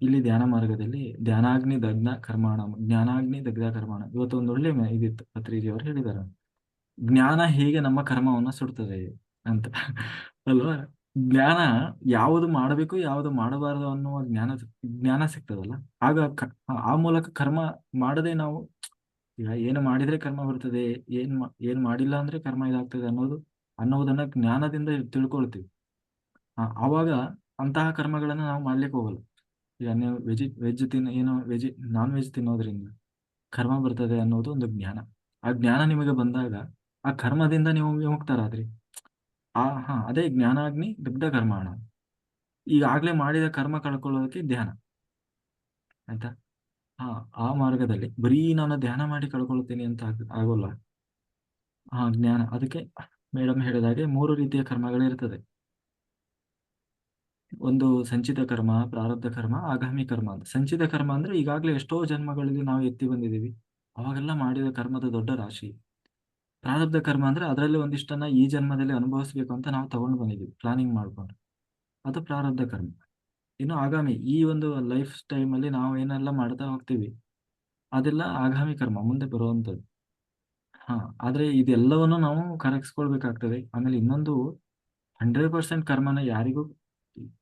ಇಲ್ಲಿ ಧ್ಯಾನ ಮಾರ್ಗದಲ್ಲಿ ಧ್ಯಾನಾಗ್ನಿ ದಗ್ನ ಕರ್ಮಾಣ ಜ್ಞಾನಾಗ್ನಿ ದಗ್ಧ ಕರ್ಮಾಣ. ಇವತ್ತು ಒಂದು ಒಳ್ಳೆ ಇದಿತ್ತು ಇದಿತ್ತು ಪತ್ರಿಜಿಯವರು ಹೇಳಿದ್ದಾರೆ ಜ್ಞಾನ ಹೇಗೆ ನಮ್ಮ ಕರ್ಮವನ್ನ ಸುಡ್ತದೆ ಅಂತ. ಅಲ್ವಾ? ಜ್ಞಾನ ಯಾವುದು ಮಾಡಬೇಕು ಯಾವುದು ಮಾಡಬಾರದು ಅನ್ನುವ ಜ್ಞಾನ ಜ್ಞಾನ ಸಿಗ್ತದಲ್ಲ. ಆಗ ಆ ಮೂಲಕ ಕರ್ಮ ಮಾಡದೆ ನಾವು ಈಗ ಏನು ಮಾಡಿದ್ರೆ ಕರ್ಮ ಬರ್ತದೆ ಏನ್ ಏನ್ ಮಾಡಿಲ್ಲ ಅಂದ್ರೆ ಕರ್ಮ ಇದಾಗ್ತದೆ ಅನ್ನೋದು ಅನ್ನೋದನ್ನ ಜ್ಞಾನದಿಂದ ತಿಳ್ಕೊಳ್ತೀವಿ. ಆ, ಆವಾಗ ಅಂತಹ ಕರ್ಮಗಳನ್ನ ನಾವು ಮಾಡ್ಲಿಕ್ಕೆ ಹೋಗಲ್ಲ. ನೀವು ವೆಜಿ ವೆಜ್ ತಿನ್ನ ಏನು ವೆಜಿ ನಾನ್ ವೆಜ್ ತಿನ್ನೋದ್ರಿಂದ ಕರ್ಮ ಬರ್ತದೆ ಅನ್ನೋದು ಒಂದು ಜ್ಞಾನ. ಆ ಜ್ಞಾನ ನಿಮಗೆ ಬಂದಾಗ ಆ ಕರ್ಮದಿಂದ ನೀವು ವಿಮುಕ್ತರಾದ್ರಿ. ಆ, ಹಾ, ಅದೇ ಜ್ಞಾನಾಗ್ನಿ ದಗ್ಧ ಕರ್ಮಾಣ. ಈಗಾಗಲೇ ಮಾಡಿದ ಕರ್ಮ ಕಳ್ಕೊಳ್ಳೋದಕ್ಕೆ ಧ್ಯಾನ. ಆಯ್ತಾ? ಹಾ, ಆ ಮಾರ್ಗದಲ್ಲಿ ಬರೀ ನಾನು ಧ್ಯಾನ ಮಾಡಿ ಕಳ್ಕೊಳ್ತೀನಿ ಅಂತ ಆಗ್- ಆಗೋಲ್ಲ. ಹಾ, ಜ್ಞಾನ. ಅದಕ್ಕೆ ಮೇಡಮ್ ಹೇಳಿದಾಗೆ ಮೂರು ರೀತಿಯ ಕರ್ಮಗಳಿರ್ತದೆ. ಒಂದು ಸಂಚಿತ ಕರ್ಮ, ಪ್ರಾರಬ್ಧ ಕರ್ಮ ಆಗಾಮಿ ಕರ್ಮ ಅಂತ. ಸಂಚಿತ ಕರ್ಮ ಅಂದ್ರೆ ಈಗಾಗಲೇ ಎಷ್ಟೋ ಜನ್ಮಗಳಲ್ಲಿ ನಾವು ಎತ್ತಿ ಬಂದಿದ್ದೀವಿ. ಅವಾಗೆಲ್ಲ ಮಾಡಿದ ಕರ್ಮದ ದೊಡ್ಡ ರಾಶಿ. ಪ್ರಾರಬ್ಧ ಕರ್ಮ ಅಂದ್ರೆ ಅದರಲ್ಲಿ ಒಂದಿಷ್ಟನ್ನ ಈ ಜನ್ಮದಲ್ಲಿ ಅನುಭವಿಸ್ಬೇಕು ಅಂತ ನಾವು ತಗೊಂಡು ಬಂದಿದ್ದೀವಿ, ಪ್ಲಾನಿಂಗ್ ಮಾಡ್ಕೊಂಡು. ಅದು ಪ್ರಾರಬ್ಧ ಕರ್ಮ. ಇನ್ನು ಆಗಾಮಿ ಈ ಒಂದು ಲೈಫ್ ಟೈಮ್ ಅಲ್ಲಿ ನಾವು ಏನೆಲ್ಲ ಮಾಡ್ತಾ ಹೋಗ್ತೀವಿ, ಅದೆಲ್ಲ ಆಗಾಮಿ ಕರ್ಮ ಮುಂದೆ ಬರುವಂಥದ್ದು. ಹಾ, ಆದ್ರೆ ಇದೆಲ್ಲವನ್ನು ನಾವು ಕರಗಿಸ್ಕೊಳ್ಬೇಕಾಗ್ತದೆ. ಆಮೇಲೆ ಇನ್ನೊಂದು ಹಂಡ್ರೆಡ್ ಪರ್ಸೆಂಟ್ ಕರ್ಮನ ಯಾರಿಗೂ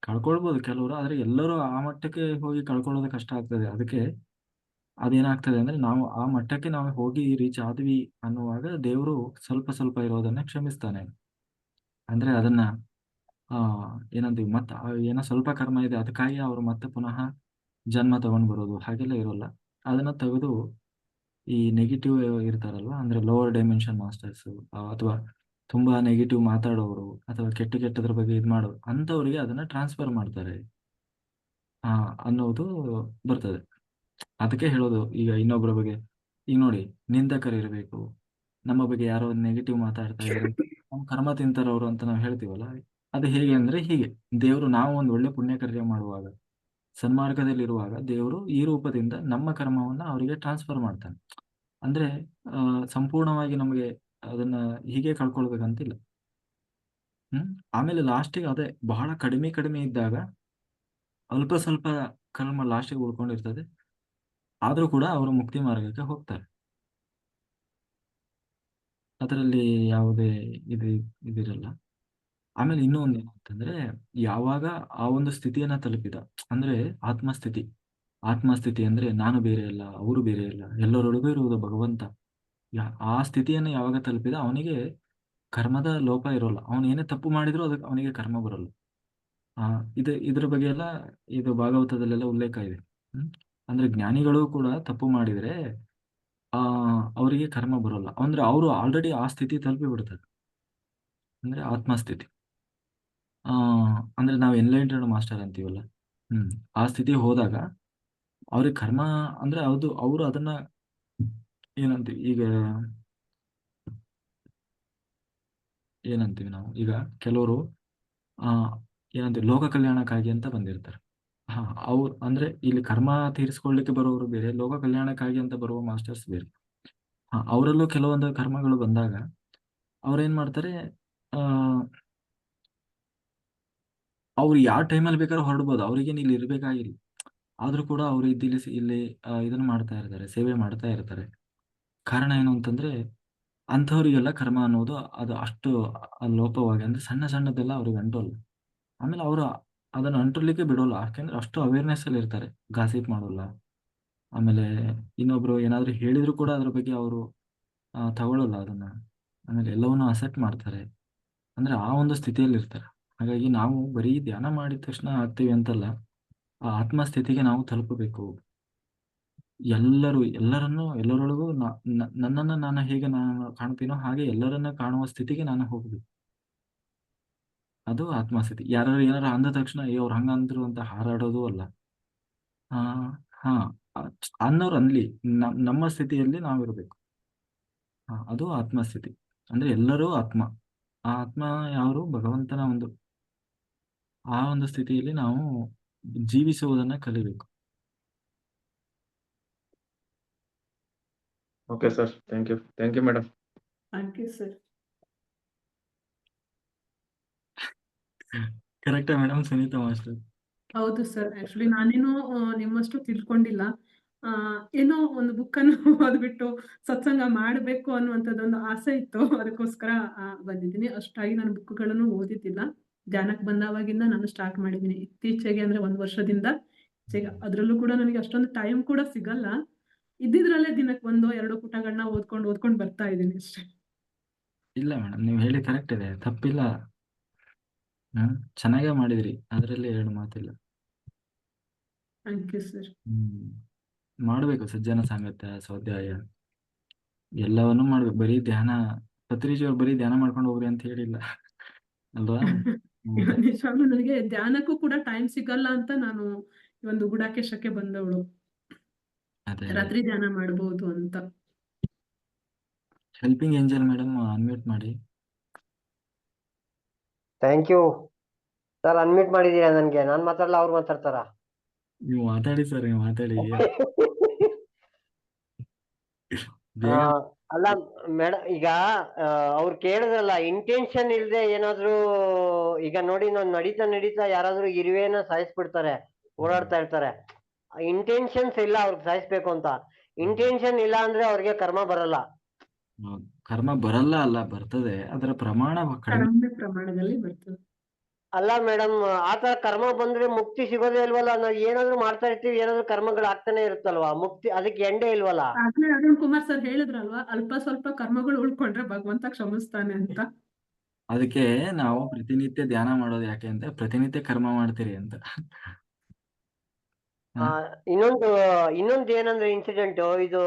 ಕಳ್ಕೊಳ್ಬೋದು. ಕೆಲವರು ಆದರೆ ಎಲ್ಲರೂ ಆ ಮಟ್ಟಕ್ಕೆ ಹೋಗಿ ಕಳ್ಕೊಳ್ಳೋದು ಕಷ್ಟ ಆಗ್ತದೆ. ಅದಕ್ಕೆ ಅದೇನಾಗ್ತದೆ ಅಂದ್ರೆ ನಾವು ಆ ಮಟ್ಟಕ್ಕೆ ನಾವು ಹೋಗಿ ರೀಚ್ ಆದ್ವಿ ಅನ್ನುವಾಗ ದೇವರು ಸ್ವಲ್ಪ ಸ್ವಲ್ಪ ಇರೋದನ್ನ ಕ್ಷಮಿಸ್ತಾನೆ. ಅಂದ್ರೆ ಅದನ್ನ, ಆ, ಏನಂತೀವಿ ಮತ್ತ ಏನೋ ಸ್ವಲ್ಪ ಕರ್ಮ ಇದೆ, ಅದಕ್ಕಾಗಿ ಅವರು ಮತ್ತೆ ಪುನಃ ಜನ್ಮ ತಗೊಂಡ್ ಬರೋದು ಹಾಗೆಲ್ಲ ಇರೋಲ್ಲ. ಅದನ್ನ ತೆಗೆದು ಈ ನೆಗೆಟಿವ್ ಇರ್ತಾರಲ್ವ, ಅಂದ್ರೆ ಲೋವರ್ ಡೈಮೆನ್ಷನ್ ಮಾಸ್ಟರ್ಸ್ ಅಥವಾ ತುಂಬಾ ನೆಗೆಟಿವ್ ಮಾತಾಡೋರು ಅಥವಾ ಕೆಟ್ಟ ಕೆಟ್ಟದ್ರ ಬಗ್ಗೆ ಇದು ಮಾಡೋರು ಅಂಥವ್ರಿಗೆ ಅದನ್ನ ಟ್ರಾನ್ಸ್ಫರ್ ಮಾಡ್ತಾರೆ. ಆ, ಅನ್ನೋದು ಬರ್ತದೆ. ಅದಕ್ಕೆ ಹೇಳೋದು ಈಗ ಇನ್ನೊಬ್ಬರ ಬಗ್ಗೆ, ಈಗ ನೋಡಿ ನಿಂದಕರು ಇರಬೇಕು, ನಮ್ಮ ಬಗ್ಗೆ ಯಾರೋ ನೆಗೆಟಿವ್ ಮಾತಾಡ್ತಾ ಇದ್ರೆ, ನಮ್ಮ ಕರ್ಮ ತಿಂತಾರವ್ರು ಅಂತ ನಾವು ಹೇಳ್ತೀವಲ್ಲ, ಅದು ಹೇಗೆ ಅಂದ್ರೆ ಹೀಗೆ, ದೇವರು ನಾವು ಒಂದು ಒಳ್ಳೆ ಪುಣ್ಯ ಕಾರ್ಯ ಮಾಡುವಾಗ, ಸನ್ಮಾರ್ಗದಲ್ಲಿರುವಾಗ ದೇವರು ಈ ರೂಪದಿಂದ ನಮ್ಮ ಕರ್ಮವನ್ನ ಅವರಿಗೆ ಟ್ರಾನ್ಸ್ಫರ್ ಮಾಡ್ತಾನೆ. ಅಂದ್ರೆ ಸಂಪೂರ್ಣವಾಗಿ ನಮಗೆ ಅದನ್ನ ಹೀಗೆ ಕಳ್ಕೊಳ್ಬೇಕಂತಿಲ್ಲ. ಹ್ಮ್, ಆಮೇಲೆ ಲಾಸ್ಟಿಗೆ ಅದೇ ಬಹಳ ಕಡಿಮೆ ಕಡಿಮೆ ಇದ್ದಾಗ ಅಲ್ಪ ಸ್ವಲ್ಪ ಕರ್ಮ ಲಾಸ್ಟಿಗೆ ಉಳ್ಕೊಂಡಿರ್ತದೆ. ಆದ್ರೂ ಕೂಡ ಅವರು ಮುಕ್ತಿ ಮಾರ್ಗಕ್ಕೆ ಹೋಗ್ತಾರೆ. ಅದರಲ್ಲಿ ಯಾವುದೇ ಇದು ಇದಿರಲ್ಲ. ಆಮೇಲೆ ಇನ್ನೂ ಒಂದು ಏನಂತಂದ್ರೆ ಯಾವಾಗ ಆ ಒಂದು ಸ್ಥಿತಿಯನ್ನ ತಲುಪಿದ, ಅಂದ್ರೆ ಆತ್ಮಸ್ಥಿತಿ. ಆತ್ಮಸ್ಥಿತಿ ಅಂದ್ರೆ ನಾನು ಬೇರೆ ಅಲ್ಲ, ಅವರು ಬೇರೆ ಅಲ್ಲ, ಎಲ್ಲರೊಳಗೂ ಇರುವುದು ಭಗವಂತ. ಯಾ- ಆ ಸ್ಥಿತಿಯನ್ನು ಯಾವಾಗ ತಲುಪಿದ ಅವನಿಗೆ ಕರ್ಮದ ಲೋಪ ಇರೋಲ್ಲ. ಅವನು ಏನೇ ತಪ್ಪು ಮಾಡಿದ್ರು ಅದಕ್ಕೆ ಅವನಿಗೆ ಕರ್ಮ ಬರೋಲ್ಲ. ಆ, ಇದು ಇದ್ರ ಬಗ್ಗೆ ಎಲ್ಲ ಇದು ಭಾಗವತದಲ್ಲೆಲ್ಲ ಉಲ್ಲೇಖ ಇದೆ. ಹ್ಮ್, ಅಂದ್ರೆ ಜ್ಞಾನಿಗಳು ಕೂಡ ತಪ್ಪು ಮಾಡಿದ್ರೆ, ಆ, ಅವರಿಗೆ ಕರ್ಮ ಬರೋಲ್ಲ. ಅಂದ್ರೆ ಅವರು ಆಲ್ರೆಡಿ ಆ ಸ್ಥಿತಿ ತಲುಪಿ ಬಿಡ್ತಾರೆ. ಅಂದ್ರೆ ಆತ್ಮಸ್ಥಿತಿ. ಆ, ಅಂದ್ರೆ ನಾವು ಎನ್ಲೈಂಟೆಡ್ ಮಾಸ್ಟರ್ ಅಂತೀವಲ್ಲ. ಹ್ಮ್, ಆ ಸ್ಥಿತಿ ಹೋದಾಗ ಅವ್ರಿಗೆ ಕರ್ಮ ಅಂದ್ರೆ ಅದು, ಅವರು ಅದನ್ನ ಏನಂತೀವಿ? ಈಗ ಏನಂತೀವಿ ನಾವು? ಈಗ ಕೆಲವರು, ಆ, ಏನಂತೀವಿ? ಲೋಕ ಕಲ್ಯಾಣಕ್ಕಾಗಿ ಅಂತ ಬಂದಿರ್ತಾರೆ. ಹಾ, ಅವ್ರು ಅಂದ್ರೆ ಇಲ್ಲಿ ಕರ್ಮ ತೀರಿಸ್ಕೊಳ್ಳಿಕ್ಕೆ ಬರೋರು ಬೇರೆ, ಲೋಕ ಕಲ್ಯಾಣಕ್ಕಾಗಿ ಅಂತ ಬರುವ ಮಾಸ್ಟರ್ಸ್ ಬೇರೆ. ಹಾ, ಅವರಲ್ಲೂ ಕೆಲವೊಂದು ಕರ್ಮಗಳು ಬಂದಾಗ ಅವ್ರೇನ್ ಮಾಡ್ತಾರೆ? ಆ, ಅವ್ರು ಯಾವ ಟೈಮಲ್ಲಿ ಬೇಕಾದ್ರೂ ಹೊರಡ್ಬೋದು. ಅವ್ರಿಗೇನು ಇಲ್ಲಿ ಇರ್ಬೇಕಾಗಿಲ್ಲ. ಆದ್ರೂ ಕೂಡ ಅವ್ರು ಇದ್ದಿಲ್ಲಿ ಇಲ್ಲಿ ಇದನ್ನ ಮಾಡ್ತಾ ಇರ್ತಾರೆ, ಸೇವೆ ಮಾಡ್ತಾ ಇರ್ತಾರೆ. ಕಾರಣ ಏನು ಅಂತಂದ್ರೆ, ಅಂಥವ್ರಿಗೆಲ್ಲ ಕರ್ಮ ಅನ್ನೋದು ಅದು ಅಷ್ಟು ಲೋಪವಾಗಿ ಅಂದ್ರೆ ಸಣ್ಣ ಸಣ್ಣದೆಲ್ಲ ಅವ್ರಿಗೆ ಅಂಟೋಲ್ಲ. ಆಮೇಲೆ ಅವರು ಅದನ್ನ ಅಂಟಲಿಕ್ಕೆ ಬಿಡೋಲ್ಲ. ಯಾಕೆಂದ್ರೆ ಅಷ್ಟು ಅವೇರ್ನೆಸ್ ಅಲ್ಲಿ ಇರ್ತಾರೆ. ಗಾಸಿಪ್ ಮಾಡೋಲ್ಲ. ಆಮೇಲೆ ಇನ್ನೊಬ್ರು ಏನಾದ್ರು ಹೇಳಿದ್ರು ಕೂಡ ಅದ್ರ ಬಗ್ಗೆ ಅವರು ತಗೊಳ್ಳಲ್ಲ ಅದನ್ನ. ಆಮೇಲೆ ಎಲ್ಲವನ್ನೂ ಅಸೆಪ್ಟ್ ಮಾಡ್ತಾರೆ. ಅಂದ್ರೆ ಆ ಒಂದು ಸ್ಥಿತಿಯಲ್ಲಿ ಇರ್ತಾರೆ. ಹಾಗಾಗಿ ನಾವು ಬರೀ ಧ್ಯಾನ ಮಾಡಿದ ತಕ್ಷಣ ಆಗ್ತೀವಿ ಅಂತಲ್ಲ, ಆ ಆತ್ಮ ಸ್ಥಿತಿಗೆ ನಾವು ತಲುಪಬೇಕು. ಎಲ್ಲರೂ, ಎಲ್ಲರನ್ನೂ, ಎಲ್ಲರೊಳಗೂ ನನ್ನನ್ನ ನಾನು ಹೇಗೆ ನಾನು ಕಾಣ್ತೀನೋ ಹಾಗೆ ಎಲ್ಲರನ್ನ ಕಾಣುವ ಸ್ಥಿತಿಗೆ ನಾನು ಹೋಗ್ಬೇಕು ಅದು ಆತ್ಮಸ್ಥಿತಿ. ಯಾರು ಏನಾರು ಅಂದ ತಕ್ಷಣ, ಏ, ಅವ್ರು ಹಂಗ ಅಂದ್ರು ಅಂತ ಹಾರಾಡೋದು ಅಲ್ಲ. ಆ, ಹಾ ಅನ್ನೋರ್ ಅನ್ಲಿ ನಮ್ಮ ಸ್ಥಿತಿಯಲ್ಲಿ ನಾವಿರ್ಬೇಕು. ಹಾ ಅದು ಆತ್ಮಸ್ಥಿತಿ. ಅಂದ್ರೆ ಎಲ್ಲರೂ ಆತ್ಮ. ಆ ಆತ್ಮ ಯಾರು? ಭಗವಂತನ ಒಂದು, ಆ ಒಂದು ಸ್ಥಿತಿಯಲ್ಲಿ ನಾವು ಜೀವಿಸುವುದನ್ನ ಕಲಿಬೇಕು. Okay sir thank you thank you madam thank you sir ಕರೆಕ್ಟಾ ಮೇಡಮ್ ಸುನೀತಾ ಮಾಸ್ಟರ್ ಹೌದು ಸರ್ ಆಕ್ಚುಲಿ ನಾನೇನು ನಿಮ್ಮಷ್ಟು ತಿಳ್ಕೊಂಡಿಲ್ಲ. ಆ, ಏನೋ ಒಂದು ಬುಕ್ಕನ್ನು ಓದ್ಬಿಟ್ಟು ಸತ್ಸಂಗ ಮಾಡಬೇಕು ಅನ್ನುವಂಥದ್ದೊಂದು ಆಸೆ ಇತ್ತು. ಅದಕ್ಕೋಸ್ಕರ ಬಂದಿದ್ದೀನಿ. ಅಷ್ಟಾಗಿ ನಾನು ಬುಕ್ಗಳನ್ನು ಓದಿದ್ದಿಲ್ಲ. ಧ್ಯಾನಕ್ಕೆ ಬಂದಾವಾಗಿಂದ ನಾನು ಸ್ಟಾರ್ಟ್ ಮಾಡಿದ್ದೀನಿ. ಇತ್ತೀಚೆಗೆ ಅಂದ್ರೆ ಒಂದು ವರ್ಷದಿಂದ. ಅದ್ರಲ್ಲೂ ಅದರಲ್ಲೂ ಕೂಡ ನನಗೆ ಅಷ್ಟೊಂದು ಟೈಮ್ ಕೂಡ ಸಿಗಲ್ಲ. ಇದ್ದಿದ್ರಲ್ಲೇ ದಿನಕ್ಕೆ ಒಂದು ಎರಡು ಪುಟಗಳನ್ನ ಓದ್ಕೊಂಡು ಓದ್ಕೊಂಡು ಬರ್ತಾ ಇದ್ದೀನಿ ಅಷ್ಟೇ. ಇಲ್ಲ ಮೇಡಮ್ ನೀವು ಹೇಳಿ ಕರೆಕ್ಟ್ ಇದೆ. ತಪ್ಪಿಲ್ಲ. ಹ್ಮ್ ಚೆನ್ನಾಗೇ ಮಾಡಿದ್ರಿ. ಅದರಲ್ಲಿ ಎರಡು ಮಾತಿಲ್ಲ. ಥ್ಯಾಂಕ್ ಯು ಸರ್ ಹ್ಮ್ ಮಾಡ್ಬೇಕು ಸಜ್ಜನ ಸಾಂಗತ್ಯ ಸ್ವಾಧ್ಯಾಯ. ಎಲ್ಲವನ್ನೂ ಮಾಡ್ಬೇಕು. ಬರೀ ಧ್ಯಾನ ಪತ್ರಿಜಿಯವ್ರು ಬರೀ ಧ್ಯಾನ ಮಾಡ್ಕೊಂಡು ಹೋಗ್ರಿ ಅಂತ ಹೇಳಿಲ್ಲ. ಅಲ್ವಾ. ನಿಜವಾಗ್ಲೂ ನನಗೆ ಧ್ಯಾನಕ್ಕೂ ಕೂಡ ಟೈಮ್ ಸಿಗಲ್ಲ ಅಂತ ನಾನು ಈ ಒಂದು ಗುಡಾಕೇಶಕ್ಕೆ ಬಂದವಳು. ರಾತ್ರಿ ಧ್ಯಾನ ಮಾಡಬಹುದು ಅಂತ. ಹೆಲ್ಪಿಂಗ್ ಏಂಜಲ್ ಮೇಡಮ್ ಅನ್ಮ್ಯೂಟ್ ಮಾಡಿ. ಥ್ಯಾಂಕ್ ಯು ಸರ್ ಅನ್ಮ್ಯೂಟ್ ಮಾಡಿದೀರಾ ನನ್ಗೆ? ನಾನ್ ಮಾತಾಡಲ್ಲ ಅವ್ರು ಮಾತಾಡ್ತಾರ? ನೀವು ಮಾತಾಡಿ ಸರ್ ನೀವು ಮಾತಾಡಿ. ಬೇಗ. ಅಲ್ಲ ಮೇಡ ಈಗ ಆ, ಅವ್ರು ಕೇಳಿದ್ರಲ್ಲ ಇಂಟೆನ್ಷನ್ ಇಲ್ದೆ ಏನಾದ್ರೂ ಈಗ ನೋಡಿ ನಾವ್ ನಡೀತಾ ನಡೀತಾ ಯಾರಾದ್ರೂ ಇರುವೆನ ಸಾಯಿಸ್ಬಿಡ್ತಾರೆ ಓಡಾಡ್ತಾ ಇರ್ತಾರೆ. ಇಂಟೆನ್ಷನ್ಸ್ ಇಲ್ಲ ಅವ್ರಿಗೆ ಸಾಯಿಸ್ಬೇಕು ಅಂತ. ಇಂಟೆನ್ಷನ್ ಇಲ್ಲ ಅಂದ್ರೆ ಅವ್ರಿಗೆ ಕರ್ಮ ಬರಲ್ಲ. ಕರ್ಮ ಬರಲ್ಲ ಅಲ್ಲ ಬರ್ತದೆ. ಅದರ ಪ್ರಮಾಣ ಪ್ರಮಾಣದಲ್ಲಿ ಬರ್ತದೆ. ಅಲ್ಲ ಮೇಡಮ್ ಆತರ ಕರ್ಮ ಬಂದ್ರೆ ಮುಕ್ತಿ ಸಿಗೋದೇ ಇಲ್ವಲ್ಲ? ನಾವು ಏನಾದ್ರು ಮಾಡ್ತಾ ಇರ್ತೀವಿ ಏನಾದ್ರು ಕರ್ಮಗಳು ಆಗ್ತಾನೆ ಇರುತ್ತಲ್ವಾ? ಮುಕ್ತಿ ಅದಕ್ಕೆ ಎಂಡೇ ಇಲ್ವಲ್ಲ? ಅರುಣ್ ಕುಮಾರ್ ಸರ್ ಹೇಳಿದ್ರಲ್ವಾ ಅಲ್ಪ ಸ್ವಲ್ಪ ಕರ್ಮಗಳು ಉಳ್ಕೊಂಡ್ರೆ ಭಗವಂತ ಕ್ಷಮಿಸ್ತಾನೆ ಅಂತ. ಅದಕ್ಕೆ ನಾವು ಪ್ರತಿನಿತ್ಯ ಧ್ಯಾನ ಮಾಡೋದು ಯಾಕೆ ಅಂತ ಪ್ರತಿನಿತ್ಯ ಕರ್ಮ ಮಾಡ್ತೀರಿ ಅಂತ. ಆ, ಇನ್ನೊಂದು ಇನ್ನೊಂದು ಏನಂದ್ರೆ ಇನ್ಸಿಡೆಂಟ್ ಇದು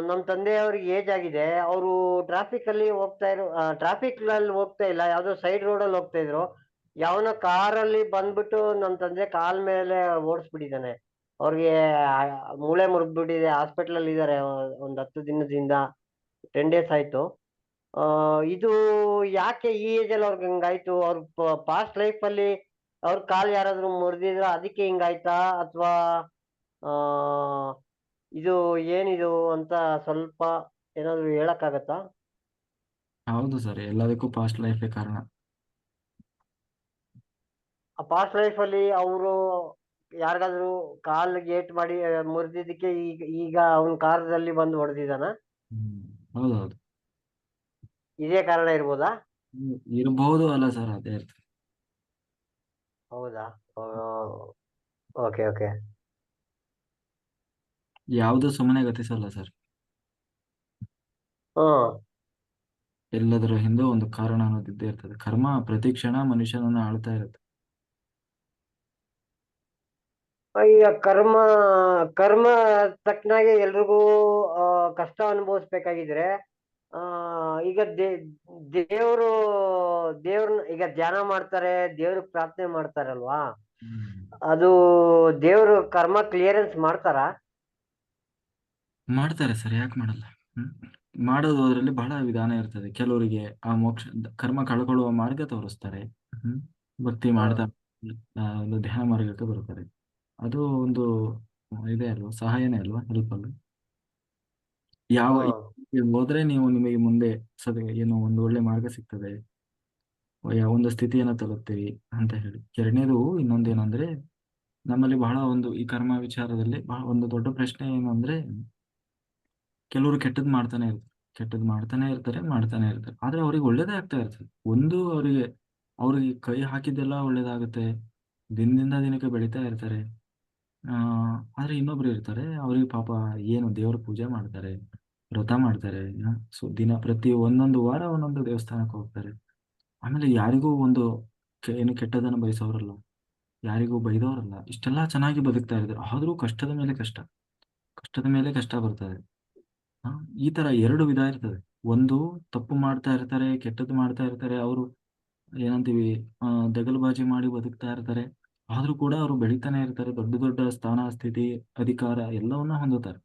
ನಮ್ಮ ತಂದೆ ತಂದೆಯವ್ರಿಗೆ ಏಜ್ ಆಗಿದೆ. ಅವರು ಟ್ರಾಫಿಕ್ ಅಲ್ಲಿ ಹೋಗ್ತಾ ಇರೋ ಟ್ರಾಫಿಕ್ ಅಲ್ಲಿ ಹೋಗ್ತಾ ಇಲ್ಲ ಯಾವ್ದೋ ಸೈಡ್ ರೋಡ್ ಅಲ್ಲಿ ಹೋಗ್ತಾ ಇದ್ರು. ಯಾವನ ಕಾರಲ್ಲಿ ಬಂದ್ಬಿಟ್ಟು ನಮ್ಮ ತಂದೆ ಕಾಲ್ ಮೇಲೆ ಓಡಿಸ್ಬಿಟ್ಟಿದ್ದಾನೆ. ಅವ್ರಿಗೆ ಮೂಳೆ ಮುರಿದ್ಬಿಟ್ಟಿದೆ ಹಾಸ್ಪಿಟಲ್ ಅಲ್ಲಿ ಇದ್ದಾರೆ ಒಂದ್ ಹತ್ತು ದಿನದಿಂದ ಟೆನ್ ಡೇಸ್ ಆಯ್ತು. ಇದು ಯಾಕೆ ಈ ಏಜ್ ಅಲ್ಲಿ ಅವ್ರಿಗೆ ಹಂಗಾಯ್ತು? ಅವ್ರ ಪಾಸ್ಟ್ ಲೈಫ್ ಅಲ್ಲಿ ಅವ್ರ ಕಾಲ್ ಯಾರಾದ್ರೂ ಮುರಿದಿದ್ರ ಅದಕ್ಕೆ ಹಿಂಗಾಯ್ತಾ? ಅಥವಾ ಆ ಇದು ಏನಿದು ಅಂತ ಸ್ವಲ್ಪ ಏನಾದ್ರು ಹೇಳಕ್ಕಾಗತ್ತಾ? ಹೌದು ಸರ್ ಎಲ್ಲದಕ್ಕೂ ಪಾಸ್ಟ್ ಲೈಫೇ ಕಾರಣ. ಆ ಪಾಸ್ಟ್ ಲೈಫ್ ಅಲ್ಲಿ ಅವರು ಯಾರಿಗಾದ್ರೂ ಕಾಲ್ ಗೇಟ್ ಮಾಡಿ ಮುರಿದಿದ್ದಕ್ಕೆ ಈಗ ಈಗ ಅವನ ಕಾರದಲ್ಲಿ ಬಂದು ಹೊಡೆದಿದ್ದಾನ? ಹೌದೌದು. ಇದೇ ಕಾರಣ ಇರ್ಬೋದಾ? ಇರಬಹುದು ಅಲ್ಲ ಸರ್ ಅದೇ ಇರ್ತದೆ ಹೌದಾ? ಓಕೆ ಓಕೆ ಯಾವುದು ಸುಮ್ಮನೆ ಗತಿಸಲ್ಲ ಸರ್. ಹ್ಮ್ ಎಲ್ಲದರ ಹಿಂದೆ ಒಂದು ಕಾರಣ ಅನ್ನೋದಿದ್ದೇ ಇರ್ತದೆ. ಕರ್ಮ ಪ್ರತಿ ಕ್ಷಣ ಮನುಷ್ಯನನ್ನ ಆಳ್ತಾ ಇರುತ್ತೆ. ಈಗ ಕರ್ಮ ಕರ್ಮ ತಕ್ಕನಾಗೆ ಎಲ್ರಿಗೂ ಆ, ಕಷ್ಟ ಅನುಭವಿಸ್ಬೇಕಾಗಿದ್ರೆ ಆ ಈಗ ದೇ ದೇವ್ರು ದೇವ್ರನ್ನ ಈಗ ಧ್ಯಾನ ಮಾಡ್ತಾರೆ ದೇವ್ರಿಗೆ ಪ್ರಾರ್ಥನೆ ಮಾಡ್ತಾರಲ್ವಾ? ಅದು ದೇವ್ರು ಕರ್ಮ ಕ್ಲಿಯರೆನ್ಸ್ ಮಾಡ್ತಾರಾ? ಮಾಡ್ತಾರೆ ಸರ್ ಯಾಕೆ ಮಾಡಲ್ಲ? ಮಾಡೋದು ಅದರಲ್ಲಿ ಬಹಳ ವಿಧಾನ ಇರ್ತದೆ. ಕೆಲವರಿಗೆ ಆ ಮೋಕ್ಷ ಕರ್ಮ ಕಳ್ಕೊಳ್ಳುವ ಮಾರ್ಗ ತೋರಿಸ್ತಾರೆ. ಭಕ್ತಿ ಮಾಡ್ತಾ ಒಂದು ಧ್ಯಾನ ಮಾರ್ಗಕ್ಕೆ ಬರ್ತಾರೆ ಅದು ಒಂದು ಇದೆ ಅಲ್ವಾ? ಸಹಾಯನೇ ಅಲ್ವಾ? ಹೆಲ್ಪ್ ಅಲ್ವಾ ಯಾವ ಹ್ಮ್. ಹೋದ್ರೆ ನೀವು ನಿಮಗೆ ಮುಂದೆ ಸದ ಏನೋ ಒಂದು ಒಳ್ಳೆ ಮಾರ್ಗ ಸಿಗ್ತದೆ. ಯಾವ ಒಂದು ಸ್ಥಿತಿಯನ್ನು ತಲುಪ್ತೀರಿ ಅಂತ ಹೇಳಿ. ಎರಡನೇದು ಇನ್ನೊಂದೇನಂದ್ರೆ ನಮ್ಮಲ್ಲಿ ಬಹಳ ಒಂದು ಈ ಕರ್ಮ ವಿಚಾರದಲ್ಲಿ ಬಹಳ ಒಂದು ದೊಡ್ಡ ಪ್ರಶ್ನೆ ಏನು ಅಂದ್ರೆ ಕೆಲವರು ಕೆಟ್ಟದ್ ಮಾಡ್ತಾನೆ ಇರ್ತಾರೆ. ಕೆಟ್ಟದ್ ಮಾಡ್ತಾನೆ ಇರ್ತಾರೆ ಮಾಡ್ತಾನೆ ಇರ್ತಾರೆ. ಆದ್ರೆ ಅವ್ರಿಗೆ ಒಳ್ಳೇದೇ ಆಗ್ತಾ ಇರ್ತದೆ. ಒಂದು ಅವರಿಗೆ ಅವ್ರಿಗೆ ಕೈ ಹಾಕಿದ್ದೆಲ್ಲ ಒಳ್ಳೇದಾಗುತ್ತೆ. ದಿನದಿಂದ ದಿನಕ್ಕೆ ಬೆಳೀತಾ ಇರ್ತಾರೆ. ಆ, ಆದ್ರೆ ಇನ್ನೊಬ್ರು ಇರ್ತಾರೆ. ಅವ್ರಿಗೆ ಪಾಪ ಏನು ದೇವ್ರ ಪೂಜೆ ಮಾಡ್ತಾರೆ. ವ್ರತ ಮಾಡ್ತಾರೆ ಸೊ ದಿನ ಪ್ರತಿ ಒಂದೊಂದು ವಾರ ಒಂದೊಂದು ದೇವಸ್ಥಾನಕ್ಕೆ ಹೋಗ್ತಾರೆ. ಆಮೇಲೆ ಯಾರಿಗೂ ಒಂದು ಏನು ಕೆಟ್ಟದನ್ನು ಬಯಸೋರಲ್ಲ. ಯಾರಿಗೂ ಬೈದವರಲ್ಲ ಇಷ್ಟೆಲ್ಲ ಚೆನ್ನಾಗಿ ಬದುಕ್ತಾ ಇದ್ದಾರೆ. ಆದರೂ ಕಷ್ಟದ ಮೇಲೆ ಕಷ್ಟ. ಕಷ್ಟದ ಮೇಲೆ ಕಷ್ಟ ಬರ್ತದೆ. ಈ ತರ ಎರಡು ವಿಧ ಇರ್ತದೆ. ಒಂದು ತಪ್ಪು ಮಾಡ್ತಾ ಇರ್ತಾರೆ, ಕೆಟ್ಟದ್ದು ಮಾಡ್ತಾ ಇರ್ತಾರೆ. ಅವರು ಏನಂತೀವಿ ದಗಲ್ಬಾಜಿ ಮಾಡಿ ಬದುಕ್ತಾ ಇರ್ತಾರೆ. ಆದ್ರೂ ಕೂಡ ಅವರು ಬೆಳಿತಾನೆ ಇರ್ತಾರೆ. ದೊಡ್ಡ ದೊಡ್ಡ ಸ್ಥಾನ, ಸ್ಥಿತಿ, ಅಧಿಕಾರ ಎಲ್ಲವನ್ನ ಹೊಂದುತ್ತಾರೆ.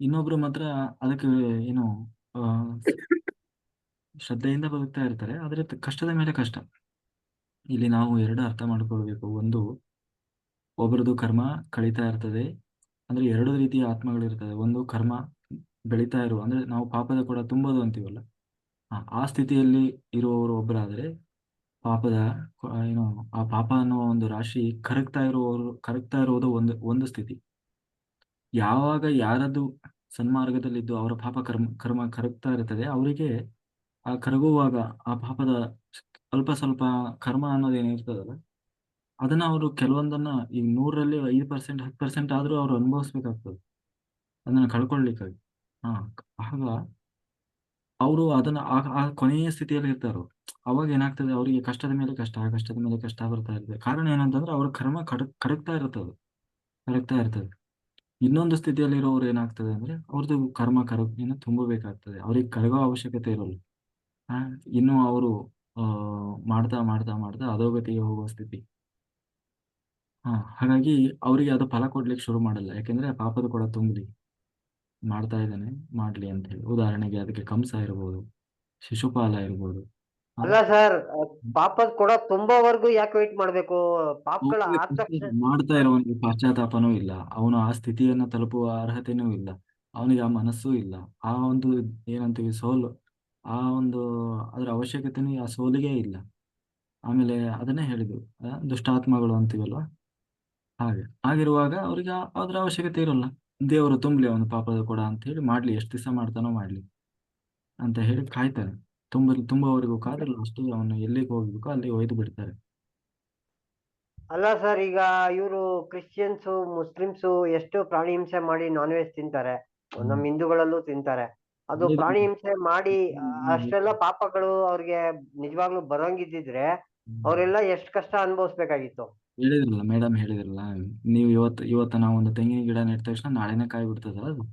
ಇನ್ನೊಬ್ರು ಮಾತ್ರ ಅದಕ್ಕೆ ಏನು, ಆ, ಶ್ರದ್ಧೆಯಿಂದ ಬದುಕ್ತಾ ಇರ್ತಾರೆ. ಆದ್ರೆ ಕಷ್ಟದ ಮೇಲೆ ಕಷ್ಟ. ಇಲ್ಲಿ ನಾವು ಎರಡು ಅರ್ಥ ಮಾಡ್ಕೊಳ್ಬೇಕು. ಒಂದು ಒಬ್ಬರದು ಕರ್ಮ ಕಳೀತಾ ಇರ್ತದೆ. ಅಂದ್ರೆ ಎರಡು ರೀತಿಯ ಆತ್ಮಗಳಿರ್ತದೆ. ಒಂದು, ಕರ್ಮ ಬೆಳೀತಾ ಇರುವ, ಅಂದ್ರೆ ನಾವು ಪಾಪದ ಕೂಡ ತುಂಬೋದು ಅಂತೀವಲ್ಲ. ಆ ಸ್ಥಿತಿಯಲ್ಲಿ ಇರುವವರು ಒಬ್ಬರಾದರೆ ಪಾಪದ ಏನು, ಆ ಪಾಪ ಅನ್ನೋ ಒಂದು ರಾಶಿ ಕರಗ್ತಾ ಇರುವವರು, ಕರಗ್ತಾ ಇರುವುದು ಒಂದು ಒಂದು ಸ್ಥಿತಿ. ಯಾವಾಗ ಯಾರದು ಸನ್ಮಾರ್ಗದಲ್ಲಿದ್ದು ಅವರ ಪಾಪ ಕರ್ಮ ಕರ್ಮ ಕರಗ್ತಾ ಇರ್ತದೆ ಅವರಿಗೆ ಆ ಕರಗುವಾಗ ಆ ಪಾಪದ ಅಲ್ಪ ಸ್ವಲ್ಪ ಕರ್ಮ ಅನ್ನೋದು ಏನಿರ್ತದಲ್ಲ ಅದನ್ನ ಅವರು ಕೆಲವೊಂದನ್ನ ಈ ನೂರರಲ್ಲಿ ಐದು ಪರ್ಸೆಂಟ್ ಹತ್ತು ಪರ್ಸೆಂಟ್ ಆದ್ರೂ ಅವ್ರು ಅನುಭವಿಸ್ಬೇಕಾಗ್ತದೆ. ಅದನ್ನ ಕಳ್ಕೊಳ್ಲಿಕ್ಕಾಗಿ ಹಾ, ಆಗ ಅವರು ಅದನ್ನ ಆ ಕೊನೆಯ ಸ್ಥಿತಿಯಲ್ಲಿ ಇರ್ತಾರೋ. ಅವಾಗ ಏನಾಗ್ತದೆ? ಅವರಿಗೆ ಕಷ್ಟದ ಮೇಲೆ ಕಷ್ಟ, ಕಷ್ಟದ ಮೇಲೆ ಕಷ್ಟ ಬರ್ತಾ ಇರ್ತದೆ. ಕಾರಣ ಏನಂತಂದ್ರೆ ಅವ್ರ ಕರ್ಮ ಕಡ, ಕರಗ್ತಾ ಇರ್ತದೆ. ಕರಗ್ತಾ ಇರ್ತದೆ. ಇನ್ನೊಂದು ಸ್ಥಿತಿಯಲ್ಲಿರೋರು ಏನಾಗ್ತದೆ ಅಂದ್ರೆ ಅವ್ರದ್ದು ಕರ್ಮ ಕರ, ಏನು ತುಂಬಬೇಕಾಗ್ತದೆ. ಅವ್ರಿಗೆ ಕರಗೋ ಅವಶ್ಯಕತೆ ಇರೋಲ್ಲ. ಇನ್ನು ಅವರು ಮಾಡ್ತಾ ಮಾಡ್ತಾ ಮಾಡ್ತಾ ಅಧೋಗತಿಗೆ ಹೋಗುವ ಸ್ಥಿತಿ. ಹಾ, ಹಾಗಾಗಿ ಅವರಿಗೆ ಅದು ಫಲ ಕೊಡ್ಲಿಕ್ಕೆ ಶುರು ಮಾಡಲ್ಲ. ಯಾಕೆಂದ್ರೆ ಪಾಪದ ಕೂಡ ತುಂಬಲಿ. ಮಾಡ್ತಾ ಇದ್ದಾನೆ, ಮಾಡ್ಲಿ ಅಂತ ಹೇಳಿ. ಉದಾಹರಣೆಗೆ ಅದಕ್ಕೆ ಕಂಸ ಇರ್ಬೋದು, ಶಿಶುಪಾಲ ಇರ್ಬೋದು. ಅಲ್ಲ ಸರ್ ಪಾಪದ್ ಕೊಡ ತುಂಬಾವರೆಗೂ ಯಾಕೆ ವೇಟ್ ಮಾಡ್ಬೇಕು? ಪಾಪಗಳ ಆದ ತಕ್ಷಣ ಮಾಡ್ತಾ ಇರೋನಿಗೆ ಪಶ್ಚಾತ್ತಾಪನೂ ಇಲ್ಲ. ಅವನು ಆ ಸ್ಥಿತಿಯನ್ನ ತಲುಪುವ ಅರ್ಹತೆನೂ ಇಲ್ಲ. ಅವನಿಗೆ ಆ ಮನಸ್ಸೂ ಇಲ್ಲ. ಆ ಒಂದು ಏನಂತೀವಿ ಸೋಲು. ಆ ಒಂದು ಅದರ ಅವಶ್ಯಕತೆನೂ ಆ ಸೋಲಿಗೆ ಇಲ್ಲ. ಆಮೇಲೆ ಅದನ್ನೇ ಹೇಳಿದ್ರು ದುಷ್ಟಾತ್ಮಗಳು ಅಂತೀವಲ್ವಾ? ಹಾಗೆ. ಆಗಿರುವಾಗ ಅವ್ರಿಗೆ ಅದ್ರ ಅವಶ್ಯಕತೆ ಇರಲ್ಲ. ದೇವರು ತುಂಬಲಿ ಅವನು ಪಾಪದ ಕೊಡ ಅಂತ ಹೇಳಿ ಮಾಡ್ಲಿ ಎಷ್ಟು ದಿವಸ ಮಾಡ್ತಾನೋ ಮಾಡ್ಲಿ ಅಂತ ಹೇಳಿ ಕಾಯ್ತಾನೆ ತುಂಬ ತುಂಬವರೆಗೂ ಕಾದ್ರಲ್ಲ ಅಷ್ಟು ಅವನು ಎಲ್ಲಿಗೆ ಹೋಗ್ಬೇಕು ಅಲ್ಲಿಗೆ ಒಯ್ದು ಬಿಡ್ತಾರೆ. ಅಲ್ಲ ಸರ್ ಈಗ ಇವರು ಕ್ರಿಶ್ಚಿಯನ್ಸು ಮುಸ್ಲಿಮ್ಸು ಎಷ್ಟು ಪ್ರಾಣಿ ಹಿಂಸೆ ಮಾಡಿ ನಾನ್ ವೆಜ್ ತಿಂತಾರೆ ನಮ್ಮ ಹಿಂದೂಗಳಲ್ಲೂ ತಿಂತಾರೆ. ಅದು ಪ್ರಾಣಿ ಹಿಂಸೆ ಮಾಡಿ ಅಷ್ಟೆಲ್ಲ ಪಾಪಗಳು ಅವ್ರಿಗೆ ನಿಜವಾಗ್ಲೂ ಬರೋಂಗಿದ್ದಿದ್ರೆ ಅವರೆಲ್ಲ ಎಷ್ಟು ಕಷ್ಟ ಅನುಭವಿಸ್ಬೇಕಾಗಿತ್ತು. ಹೇಳಿದ್ರಲ್ಲ ಮೇಡಮ್ ಹೇಳಿದ್ರಲ್ಲ ನೀವು ಇವತ್ತು ಇವತ್ತು ನಾವು ಒಂದು ತೆಂಗಿನ ಗಿಡ ನೆಟ್ಟ ತಕ್ಷಣ ನಾಳೆನೇ ಕಾಯಿ ಬಿಡ್ತದಲ್ಲ ಅದು?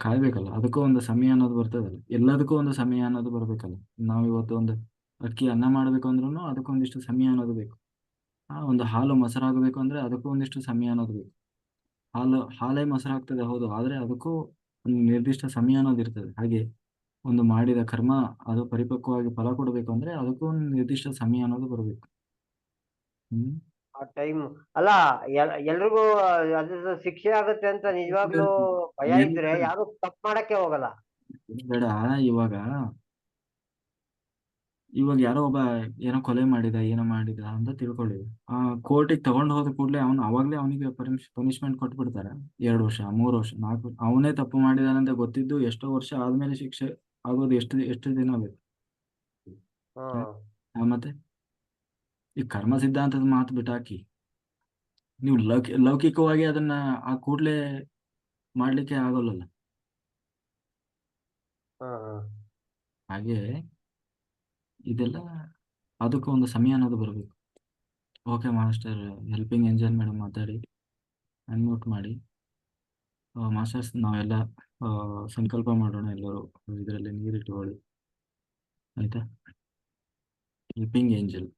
ಕಾಯ್ಬೇಕಲ್ಲ ಅದಕ್ಕೂ ಒಂದು ಸಮಯ ಅನ್ನೋದು ಬರ್ತದಲ್ಲ. ಎಲ್ಲದಕ್ಕೂ ಒಂದು ಸಮಯ ಅನ್ನೋದು ಬರ್ಬೇಕಲ್ಲ. ನಾವು ಇವತ್ತು ಒಂದು ಅಕ್ಕಿ ಅನ್ನ ಮಾಡ್ಬೇಕು ಅಂದ್ರೂ ಅದಕ್ಕೂ ಒಂದಿಷ್ಟು ಸಮಯ ಅನ್ನೋದು ಬೇಕು. ಆ ಒಂದು ಹಾಲು ಮೊಸರಾಗಬೇಕು ಅಂದ್ರೆ ಅದಕ್ಕೂ ಒಂದಿಷ್ಟು ಸಮಯ ಅನ್ನೋದು ಬೇಕು. ಹಾಲು ಹಾಲೇ ಮೊಸರಾಗ್ತದೆ ಹೌದು. ಆದ್ರೆ ಅದಕ್ಕೂ ಒಂದು ನಿರ್ದಿಷ್ಟ ಸಮಯ ಅನ್ನೋದು ಇರ್ತದೆ. ಹಾಗೆ ಒಂದು ಮಾಡಿದ ಕರ್ಮ ಅದು ಪರಿಪಕ್ವವಾಗಿ ಫಲ ಕೊಡಬೇಕು ಅಂದ್ರೆ ಅದಕ್ಕೂ ಒಂದು ನಿರ್ದಿಷ್ಟ ಸಮಯ ಅನ್ನೋದು ಬರಬೇಕು. ಹ್ಮ್? ಆ ಟೈಮ್ ಅಲ್ಲ ಎಲ್- ಎಲ್ರಿಗೂ ಅದ್ರದ್ದು ಶಿಕ್ಷೆ ಆಗುತ್ತೆ ಅಂತ ನಿಜವಾಗ್ಲೂ ಭಯ ಇದ್ರೆ ಯಾರು ತಪ್ಪು ಮಾಡಕ್ಕೆ ಹೋಗಲ್ಲ. ಬೇಡ ಇವಾಗ. ಇವಾಗ ಯಾರೋ ಒಬ್ಬ ಏನೋ ಕೊಲೆ ಮಾಡಿದ ಏನೋ ಮಾಡಿದ ಅಂತ ತಿಳ್ಕೊಳ್ಳಿ ಆ ಕೋರ್ಟಿಗೆ ತಗೊಂಡ್ ಹೋದ ಕೂಡಲೇ ಅವನು ಅವಾಗ್ಲೇ ಅವನಿಗೆ ಪನಿಷ್ಮೆಂಟ್ ಕೊಟ್ಬಿಡ್ತಾರೆ. ಎರಡು ವರ್ಷ ಮೂರು ವರ್ಷ ನಾಲ್ಕು ಅವನೇ ತಪ್ಪು ಮಾಡಿದಾನಂತ ಗೊತ್ತಿದ್ದು ಎಷ್ಟೋ ವರ್ಷ ಆದ್ಮೇಲೆ ಶಿಕ್ಷೆ ಆಗೋದು ಎಷ್ಟು ಎಷ್ಟು ದಿನ ಬೇಕು ಮತ್ತೆ? ಈ ಕರ್ಮ ಸಿದ್ಧಾಂತದ ಮಾತು ಬಿಟ್ಟಾಕಿ ನೀವು ಲೌಕಿ ಲೌಕಿಕವಾಗಿ ಅದನ್ನ ಆ ಕೂಡ್ಲೆ ಮಾಡ್ಲಿಕ್ಕೆ ಹ್ಮ್ ಹಾಗೆ ಇದೆಲ್ಲ ಅದಕ್ಕೂ ಒಂದು ಸಮಯ ಅನ್ನೋದು ಬರಬೇಕು. Okay master helping angel madam ಮಾತಾಡಿ ಅನ್ಮ್ಯೂಟ್ ಮಾಡಿ. ಮಾಸ್ಟರ್ಸ್ ನಾವೆಲ್ಲ ಸಂಕಲ್ಪ ಮಾಡೋಣ ಎಲ್ಲರೂ. ಇದರಲ್ಲಿ ನೀರಿಟ್ಟುಕೊಳ್ಳಿ ಆಯ್ತಾ? Helping angel